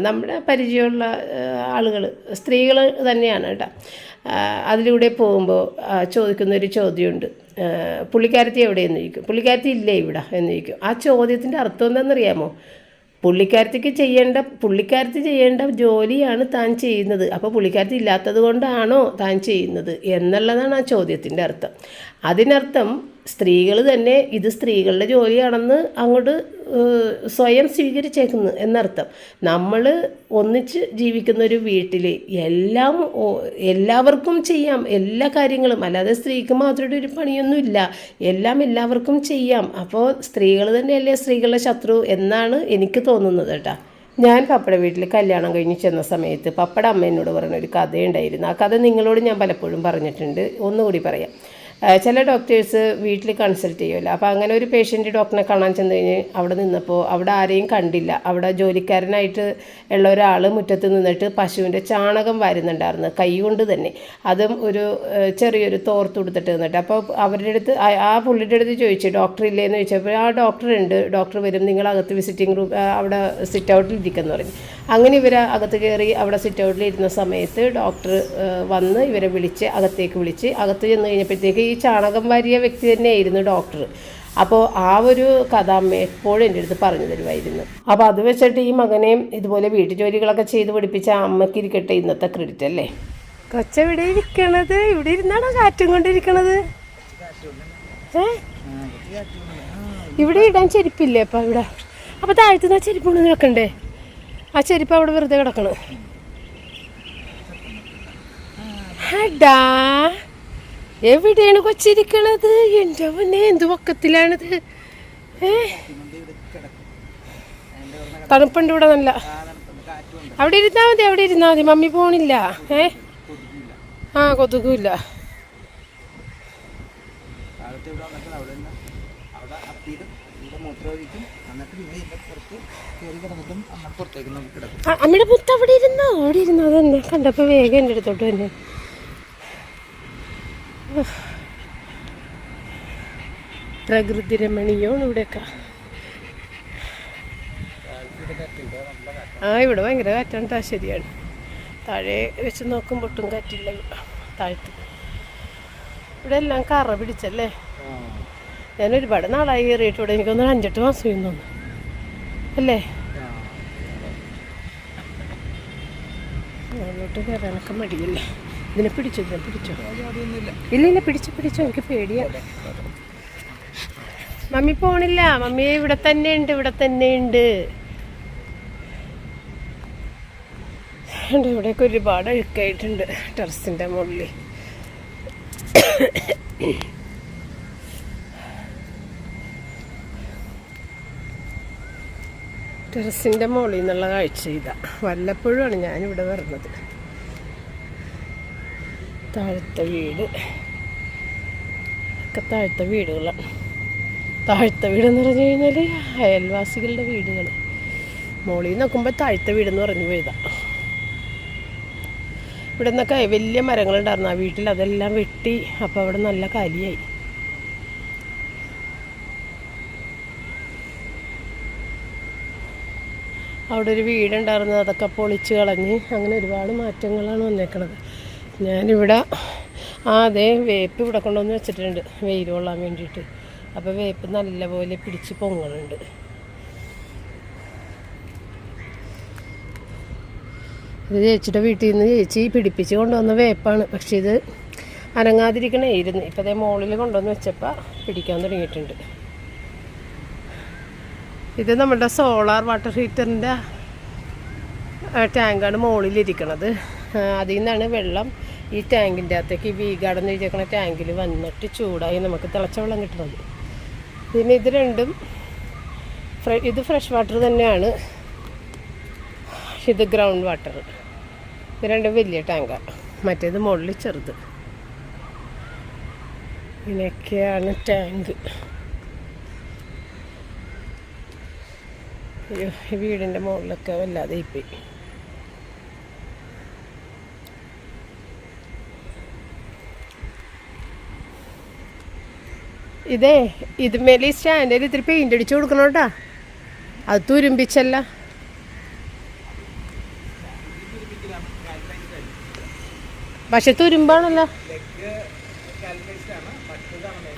നമ്മുടെ പരിചയമുള്ള ആളുകൾ സ്ത്രീകൾ തന്നെയാണ് കേട്ടോ. അതിലൂടെ പോകുമ്പോൾ ചോദിക്കുന്ന ഒരു ചോദ്യമുണ്ട്. പുള്ളിക്കാരത്തി എവിടെയെന്ന് ചോദിക്കും. പുള്ളിക്കാരത്തി ഇല്ലേ ഇവിടെ? എന്ന് ചോദിക്കും. ആ ചോദ്യത്തിന്റെ അർത്ഥം എന്താണെന്നറിയാമോ? പുള്ളിക്കാരത്തിക്ക് ചെയ്യേണ്ട പുള്ളിക്കാരത്തി ചെയ്യേണ്ട ജോലിയാണ് താൻ ചെയ്യുന്നത്. അപ്പോൾ പുള്ളിക്കാരത്തി ഇല്ലാത്തത് കൊണ്ടാണോ താൻ ചെയ്യുന്നത് എന്നുള്ളതാണ് ആ ചോദ്യത്തിന്റെ അർത്ഥം. അതിനർത്ഥം സ്ത്രീകൾ തന്നെ ഇത് സ്ത്രീകളുടെ ജോലിയാണെന്ന് അങ്ങോട്ട് സ്വയം സ്വീകരിച്ചേക്കുന്നു എന്നർത്ഥം. നമ്മൾ ഒന്നിച്ച് ജീവിക്കുന്ന ഒരു വീട്ടിൽ എല്ലാം എല്ലാവർക്കും ചെയ്യാം എല്ലാ കാര്യങ്ങളും. അല്ലാതെ സ്ത്രീക്ക് മാത്രമായിട്ട് ഒരു പണിയൊന്നുമില്ല. എല്ലാം എല്ലാവർക്കും ചെയ്യാം. അപ്പോൾ സ്ത്രീകൾ തന്നെയല്ലേ സ്ത്രീകളുടെ ശത്രു എന്നാണ് എനിക്ക് തോന്നുന്നത് കേട്ടോ. ഞാൻ പപ്പട വീട്ടിൽ കല്യാണം കഴിഞ്ഞ് ചെന്ന സമയത്ത് പപ്പട അമ്മ എന്നോട് പറഞ്ഞ ഒരു കഥയുണ്ടായിരുന്നു. ആ കഥ നിങ്ങളോട് ഞാൻ പലപ്പോഴും പറഞ്ഞിട്ടുണ്ട്. ഒന്നുകൂടി പറയാം. ചില ഡോക്ടേഴ്സ് വീട്ടിൽ കൺസൾട്ട് ചെയ്യുമല്ലോ അപ്പോൾ അങ്ങനെ ഒരു പേഷ്യന്റ് ഡോക്ടറിനെ കാണാൻ ചെന്ന് കഴിഞ്ഞ് അവിടെ നിന്നപ്പോൾ അവിടെ ആരെയും കണ്ടില്ല. അവിടെ ജോലിക്കാരനായിട്ട് ഉള്ള ഒരാൾ മുറ്റത്ത് നിന്നിട്ട് പശുവിന്റെ ചാണകം വാരുന്നുണ്ടായിരുന്നു കൈ കൊണ്ട് തന്നെ. അതും ഒരു ചെറിയൊരു തോർത്ത് കൊടുത്തിട്ട് നിന്നിട്ട്. അപ്പോൾ അവരുടെ അടുത്ത് ആ- പുള്ളിയുടെ അടുത്ത് ചോദിച്ചു ഡോക്ടർ ഇല്ലേന്ന് ചോദിച്ചപ്പോൾ ആ ഡോക്ടർ ഉണ്ട്. ഡോക്ടർ വരും. നിങ്ങൾ അകത്ത് വിസിറ്റിംഗ് റൂം അവിടെ സിറ്റ് ഔട്ടിൽ ഇരിക്കുമെന്ന് പറഞ്ഞു. അങ്ങനെ ഇവർ അകത്ത് കയറി അവിടെ സിറ്റ് ഔട്ടിൽ ഇരുന്ന സമയത്ത് ഡോക്ടർ വന്ന് ഇവരെ വിളിച്ച് അകത്തേക്ക് വിളിച്ച് അകത്ത് ചെന്ന് കഴിഞ്ഞപ്പോഴത്തേക്ക് ഈ ചാണകം വാരിയ വ്യക്തി തന്നെയായിരുന്നു ഡോക്ടർ. അപ്പോൾ ആ ഒരു കഥ അമ്മ എപ്പോഴും എന്റെ അടുത്ത് പറഞ്ഞു തരുമായിരുന്നു. അപ്പോൾ അത് വെച്ചിട്ട് ഈ മകനെയും ഇതുപോലെ വീട്ടു ജോലികളൊക്കെ ചെയ്ത് പഠിപ്പിച്ച അമ്മയ്ക്ക് ഇരിക്കട്ടെ ഇന്നത്തെ ക്രെഡിറ്റ് അല്ലേ? കൊച്ചെവിടെ ഇരിക്കണത് ഇവിടെ ഇരുന്നാണോ കാറ്റും കൊണ്ടിരിക്കണത്? ഏ? ഇവിടെ ഇടാൻ ചെരുപ്പില്ലേ അപ്പം ഇവിടെ? അപ്പോൾ താഴത്തുനിന്ന് ആ ചെരുപ്പ് കൊണ്ട് വെക്കണ്ടേ ആ ചെരുപ്പ് അവിടെ വെറുതെ കിടക്കണം? ഹടാ. എവിടെയാണ് കൊച്ചിരിക്കണത്? എന്റെ മുന്നേ എന്ത് പൊക്കത്തിലാണിത്? ഏ? തണുപ്പുണ്ട് ഇവിടെ നല്ല. അവിടെ ഇരുന്നാ മതി അവിടെ ഇരുന്നാ മതി. മമ്മി പോണില്ല. ഏ? ആ കൊതുകൂല്ല അമ്മയുടെ മുത്ത് അവിടെ ഇരുന്നോ? അവിടെ ഇരുന്നോ അതന്നെ. കണ്ടപ്പോ വേഗം എന്റെ അടുത്തോട്ട് തന്നെ. പ്രകൃതി രമണീയമാണ് ഇവിടെയൊക്കെ. ആ ഇവിടെ ഭയങ്കര കാറ്റാണ് താ ശരിയാണ്. താഴെ വെച്ച് നോക്കുമ്പോൾ ഒട്ടും കാറ്റില്ല. താഴ്ത്ത്. താഴത്ത് ഇവിടെ എല്ലാം കറ പിടിച്ചല്ലേ? ഞാൻ ഒരുപാട് നാളായി കയറിയിട്ട് ഇവിടെ. എനിക്കൊന്ന് അഞ്ചെട്ട് മാസം ചെയ്യുന്നു അല്ലേ? അങ്ങോട്ട് കയറാനൊക്കെ മടിയല്ലേ? ഇതിനെ പിടിച്ചോ ഇതിനെ പിടിച്ചോ. ഇല്ല ഇല്ല പിടിച്ചു പിടിച്ചോ എനിക്ക് പേടിയാ. മമ്മി പോണില്ല മമ്മി ഇവിടെ തന്നെ ഉണ്ട് ഇവിടെ തന്നെ ഉണ്ട്. ഇവിടെയൊക്കെ ഒരുപാട് അഴുക്കായിട്ടുണ്ട് ടെറസിന്റെ മുകളിൽ ടെറസിന്റെ മുകളിൽ നിന്നുള്ള കാഴ്ച ഇതാ. വല്ലപ്പോഴുമാണ് ഞാനിവിടെ വരുന്നത്. താഴത്തെ വീട്. ഒക്കെ താഴത്തെ വീടുകളാണ് താഴത്തെ വീടെന്ന് പറഞ്ഞു കഴിഞ്ഞാൽ അയൽവാസികളുടെ വീടുകൾ മോളിൽ നോക്കുമ്പോൾ താഴത്തെ വീടെന്ന് പറഞ്ഞു പോയതാണ് ഇവിടെ നിന്നൊക്കെ വലിയ മരങ്ങളുണ്ടായിരുന്നു. ആ വീട്ടിൽ അതെല്ലാം വെട്ടി അപ്പോൾ അവിടെ നല്ല കാലിയായി. അവിടെ ഒരു വീടുണ്ടായിരുന്നു. അതൊക്കെ പൊളിച്ച് കളഞ്ഞ് അങ്ങനെ ഒരുപാട് മാറ്റങ്ങളാണ് വന്നേക്കണത്. ഞാനിവിടെ ആ അതെ വേപ്പ് ഇവിടെ കൊണ്ടുവന്ന് വെച്ചിട്ടുണ്ട്. വെയിൽ കൊള്ളാൻ വേണ്ടിയിട്ട്. അപ്പോൾ വേപ്പ് നല്ലപോലെ പിടിച്ച് പൊങ്ങുന്നുണ്ട് ഇത് ചേച്ചിയുടെ വീട്ടിൽ നിന്ന് ചേച്ചി പിടിപ്പിച്ച് കൊണ്ടുവന്ന വേപ്പാണ്. പക്ഷേ ഇത് അനങ്ങാതിരിക്കണേയിരുന്നു ഇപ്പം അതേ മുകളിൽ കൊണ്ടുവന്ന് വെച്ചപ്പോൾ പിടിക്കാൻ തുടങ്ങിയിട്ടുണ്ട്. ഇത് നമ്മുടെ സോളാർ വാട്ടർ ഹീറ്ററിന്റെ ടാങ്കാണ് മുകളിലിരിക്കണത് അതിൽ നിന്നാണ് വെള്ളം ഈ ടാങ്കിന്റെ അകത്തേക്ക് ഈ വീഗാടെന്ന് എഴുതിയേക്കണ ടാങ്കിൽ വന്നിട്ട് ചൂടായി നമുക്ക് തിളച്ച വെള്ളം കിട്ടുന്നത് പിന്നെ ഇത് രണ്ടും ഇത് ഫ്രഷ് വാട്ടർ തന്നെയാണ്. ഇത് ഗ്രൗണ്ട് വാട്ടർ. ഇത് രണ്ടും വലിയ ടാങ്കാണ് മറ്റേത് മുകളിൽ ചെറുത്. ഇങ്ങനെയൊക്കെയാണ് ടാങ്ക്. വീടിന്റെ മുകളിലൊക്കെ വല്ലാതെ ഇപ്പോയി ഇതേ ഇതുമേലെ സ്റ്റാൻഡിൽ ഇത്തിരി പെയിന്റ് അടിച്ചു കൊടുക്കണം കേട്ടാ. അത് തുരുമ്പിച്ചല്ല. പക്ഷെ തുരുമ്പാണല്ലോ.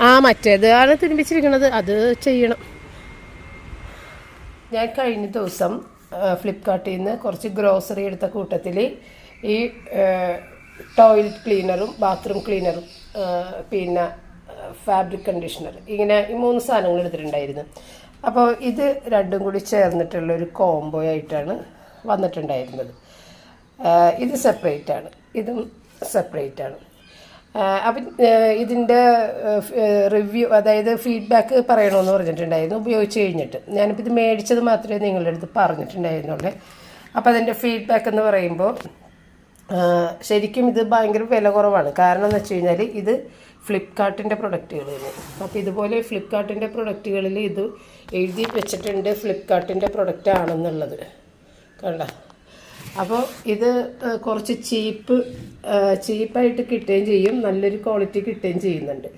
ആ മറ്റേതാണ് തുരുമ്പിച്ചിരിക്കണത്. അത് ചെയ്യണം. ഞാൻ കഴിഞ്ഞ ദിവസം ഫ്ലിപ്കാർട്ടിൽ നിന്ന് കുറച്ച് ഗ്രോസറി എടുത്ത കൂട്ടത്തിൽ ഈ ടോയ്ലറ്റ് ക്ലീനറും ബാത്റൂം ക്ലീനറും പിന്നെ ഫാബ്രിക് കണ്ടീഷണർ ഇങ്ങനെ ഈ മൂന്ന് സാധനങ്ങൾ എടുത്തിട്ടുണ്ടായിരുന്നു. അപ്പോൾ ഇത് രണ്ടും കൂടി ചേർന്നിട്ടുള്ള ഒരു കോംബോ ആയിട്ടാണ് വന്നിട്ടുണ്ടായിരുന്നത്. ഇത് സെപ്പറേറ്റ് ആണ്. ഇതും സെപ്പറേറ്റ് ആണ്. അപ്പം ഇതിന്റെ റിവ്യൂ അതായത് ഫീഡ്ബാക്ക് പറയണമെന്ന് പറഞ്ഞിട്ടുണ്ടായിരുന്നു. ഉപയോഗിച്ച് കഴിഞ്ഞിട്ട്. ഞാനിപ്പോൾ ഇത് മേടിച്ചത് മാത്രമേ നിങ്ങളുടെ അടുത്ത് പറഞ്ഞിട്ടുണ്ടായിരുന്നുള്ളൂ. അപ്പോൾ അതിന്റെ ഫീഡ്ബാക്ക് എന്ന് പറയുമ്പോൾ ശരിക്കും ഇത് ഭയങ്കര വില കുറവാണ്. കാരണം എന്ന് വെച്ച് കഴിഞ്ഞാൽ ഇത് ഫ്ലിപ്കാർട്ടിന്റെ പ്രൊഡക്റ്റുകളാണ്. അപ്പോൾ ഇതുപോലെ ഫ്ലിപ്കാർട്ടിന്റെ പ്രൊഡക്റ്റുകളിൽ ഇത് എഴുതി വെച്ചിട്ടുണ്ട് ഫ്ലിപ്കാർട്ടിന്റെ പ്രൊഡക്റ്റ് ആണെന്നുള്ളത് കണ്ട? അപ്പോൾ ഇത് കുറച്ച് ചീപ്പ് ചീപ്പായിട്ട് കിട്ടുകയും ചെയ്യും. നല്ലൊരു ക്വാളിറ്റി കിട്ടുകയും ചെയ്യുന്നുണ്ട്.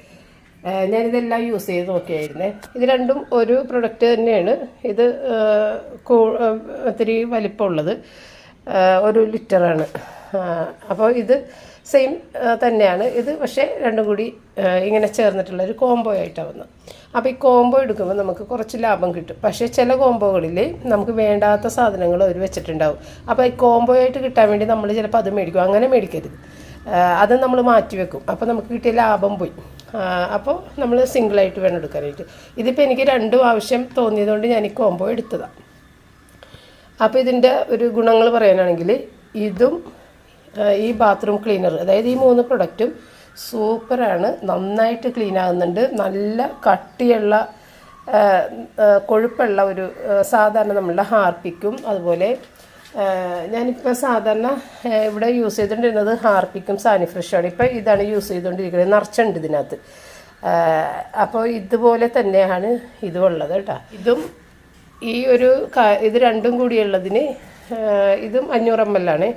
ഞാനിതെല്ലാം യൂസ് ചെയ്ത് നോക്കിയായിരുന്നേ. ഇത് രണ്ടും ഒരു പ്രൊഡക്റ്റ് തന്നെയാണ്. ഇത് ഒത്തിരി വലിപ്പമുള്ളത്. ഒരു ലിറ്ററാണ്. അപ്പോൾ ഇത് സെയിം തന്നെയാണ്. ഇത് പക്ഷേ രണ്ടും കൂടി ഇങ്ങനെ ചേർന്നിട്ടുള്ള ഒരു കോംബോ ആയിട്ടാണ് വന്നത്. അപ്പോൾ ഈ കോംബോ എടുക്കുമ്പോൾ നമുക്ക് കുറച്ച് ലാഭം കിട്ടും. പക്ഷേ ചില കോംബോകളിൽ നമുക്ക് വേണ്ടാത്ത സാധനങ്ങൾ അവർ വെച്ചിട്ടുണ്ടാവും. അപ്പോൾ ഈ കോംബോ ആയിട്ട് കിട്ടാൻ വേണ്ടി നമ്മൾ ചിലപ്പോൾ അത് മേടിക്കും. അങ്ങനെ മേടിക്കരുത്. അത് നമ്മൾ മാറ്റി വെക്കും. അപ്പോൾ നമുക്ക് കിട്ടിയ ലാഭം പോയി. അപ്പോൾ നമ്മൾ സിംഗിളായിട്ട് വേണം എടുക്കാനായിട്ട്. ഇതിപ്പോൾ എനിക്ക് രണ്ടും ആവശ്യം തോന്നിയതുകൊണ്ട് ഞാൻ ഈ കോംബോ എടുത്തതാണ്. അപ്പോൾ ഇതിന്റെ ഒരു ഗുണങ്ങൾ പറയാനാണെങ്കിൽ ഇതും ഈ ബാത്റൂം ക്ലീനർ അതായത് ഈ മൂന്ന് പ്രൊഡക്റ്റും സൂപ്പറാണ് നന്നായിട്ട് ക്ലീൻ ആകുന്നുണ്ട്. നല്ല കട്ടിയുള്ള കൊഴുപ്പുള്ള ഒരു സാധാരണ നമ്മളുടെ ഹാർപ്പിക്കും. അതുപോലെ ഞാനിപ്പോൾ സാധാരണ ഇവിടെ യൂസ് ചെയ്തുകൊണ്ടിരുന്നത് ഹാർപ്പിക്കും സാനിഫ്രഷാണ്. ഇപ്പോൾ ഇതാണ് യൂസ് ചെയ്തുകൊണ്ടിരിക്കുന്നത് നിറച്ചുണ്ട് ഇതിനകത്ത്. അപ്പോൾ ഇതുപോലെ തന്നെയാണ് ഇതും ഉള്ളത് കേട്ടോ. ഇതും ഈ ഒരു ഇത് രണ്ടും കൂടിയുള്ളതിന് ഇതും അഞ്ഞൂറ് എം എൽ ആണ്.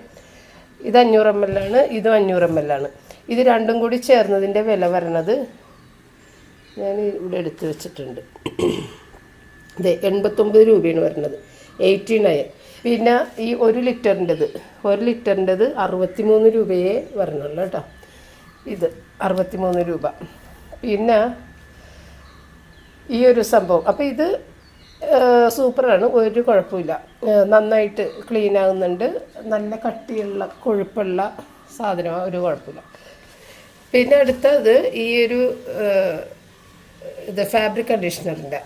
ഇത് അഞ്ഞൂറ് എം എൽ ആണ് ഇതും അഞ്ഞൂറ് എം എൽ ആണ്. ഇത് രണ്ടും കൂടി ചേർന്നതിന്റെ വില വരണത് ഞാൻ ഇവിടെ എടുത്ത് വെച്ചിട്ടുണ്ട്. ഇത് എൺപത്തൊമ്പത് രൂപയാണ് വരുന്നത്. എയ്റ്റി നയൻ പിന്നെ ഈ ഒരു ലിറ്ററിന്റെത് ഒരു ലിറ്ററിന്റെത് അറുപത്തി മൂന്ന് രൂപയെ വരണുള്ളൂ കേട്ടോ. ഇത് അറുപത്തി മൂന്ന് രൂപ. പിന്നെ ഈ ഒരു സംഭവം. അപ്പോൾ ഇത് സൂപ്പറാണ്. ഒരു കുഴപ്പമില്ല. നന്നായിട്ട് ക്ലീൻ ആകുന്നുണ്ട്. നല്ല കട്ടിയുള്ള കൊഴുപ്പുള്ള സാധനമാണ് ഒരു കുഴപ്പമില്ല. പിന്നെ അടുത്തത് ഈ ഒരു ഇത് ഫാബ്രിക് കണ്ടീഷണറിന്റെ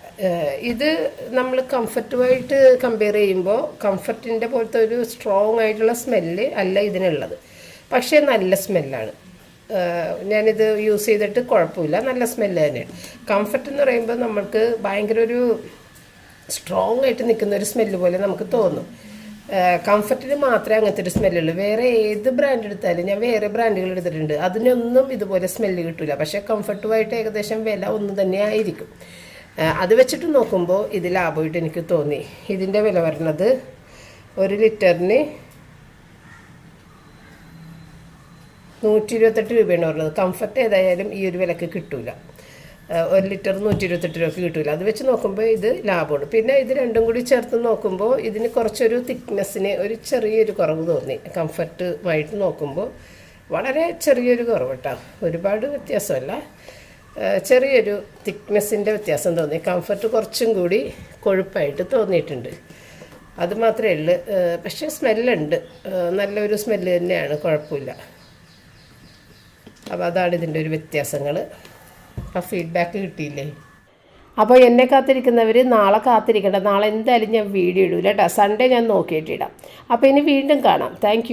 ഇത് നമ്മൾ കംഫർട്ടുമായിട്ട് കമ്പയർ ചെയ്യുമ്പോൾ കംഫർട്ടിന്റെ പോലത്തെ ഒരു സ്ട്രോങ് ആയിട്ടുള്ള സ്മെല്ല് അല്ല ഇതിനുള്ളത്. പക്ഷേ നല്ല സ്മെല്ലാണ് ഞാനിത് യൂസ് ചെയ്തിട്ട് കുഴപ്പമില്ല. നല്ല സ്മെല്ല് തന്നെയാണ്. കംഫർട്ട് എന്ന് പറയുമ്പോൾ നമ്മൾക്ക് ഭയങ്കര ഒരു സ്ട്രോങ് ആയിട്ട് നിൽക്കുന്ന ഒരു സ്മെല്ല് പോലെ നമുക്ക് തോന്നും. കംഫർട്ടിന് മാത്രമേ അങ്ങനത്തെ ഒരു സ്മെല്ലുള്ളൂ വേറെ ഏത് ബ്രാൻഡ് എടുത്താലും ഞാൻ വേറെ ബ്രാൻഡുകൾ എടുത്തിട്ടുണ്ട്. അതിനൊന്നും ഇതുപോലെ സ്മെല്ല് കിട്ടില്ല പക്ഷേ കംഫർട്ടുമായിട്ട് ഏകദേശം വില ഒന്ന് തന്നെ ആയിരിക്കും. അത് വെച്ചിട്ട് നോക്കുമ്പോൾ ഇത് ലാഭമായിട്ട് എനിക്ക് തോന്നി. ഇതിന്റെ വില വരുന്നത് ഒരു ലിറ്ററിന് നൂറ്റി ഇരുപത്തെട്ട് രൂപയാണ് പറഞ്ഞത്. കംഫർട്ട് ഏതായാലും ഈ ഒരു വിലക്ക് കിട്ടൂല. ആ, ഒരു ലിറ്റർ നൂറ്റി ഇരുപത്തെട്ട് രൂപയ്ക്ക് കിട്ടില്ല അത് വെച്ച് നോക്കുമ്പോൾ ഇത് ലാഭമാണ്. പിന്നെ ഇത് രണ്ടും കൂടി ചേർത്ത് നോക്കുമ്പോൾ ഇതിന് കുറച്ചൊരു തിക്നെസ്സിന് ഒരു ചെറിയൊരു കുറവ് തോന്നി. കംഫർട്ടുമായിട്ട് നോക്കുമ്പോൾ വളരെ ചെറിയൊരു കുറവ് കേട്ടോ ഒരുപാട് വ്യത്യാസമല്ല. ചെറിയൊരു തിക്നെസ്സിന്റെ വ്യത്യാസം തോന്നി. കംഫർട്ട് കുറച്ചും കൂടി കൊഴുപ്പായിട്ട് തോന്നിയിട്ടുണ്ട്. അത് മാത്രമേ ഉള്ളൂ. പക്ഷേ സ്മെല്ലുണ്ട്. നല്ലൊരു സ്മെല്ല് തന്നെയാണ്. കുഴപ്പമില്ല. അപ്പോൾ അതാണ് ഇതിന്റെ ഒരു വ്യത്യാസങ്ങൾ അപ്പോൾ ഫീഡ്ബാക്ക് കിട്ടിയില്ലേ? അപ്പോൾ എന്നെ കാത്തിരിക്കുന്നവർ നാളെ കാത്തിരിക്കണ്ട നാളെ എന്തായാലും ഞാൻ വീഡിയോ ഇടൂല കേട്ടോ സൺഡേ ഞാൻ നോക്കിയിട്ടിടാം അപ്പോൾ ഇനി വീണ്ടും കാണാം. താങ്ക്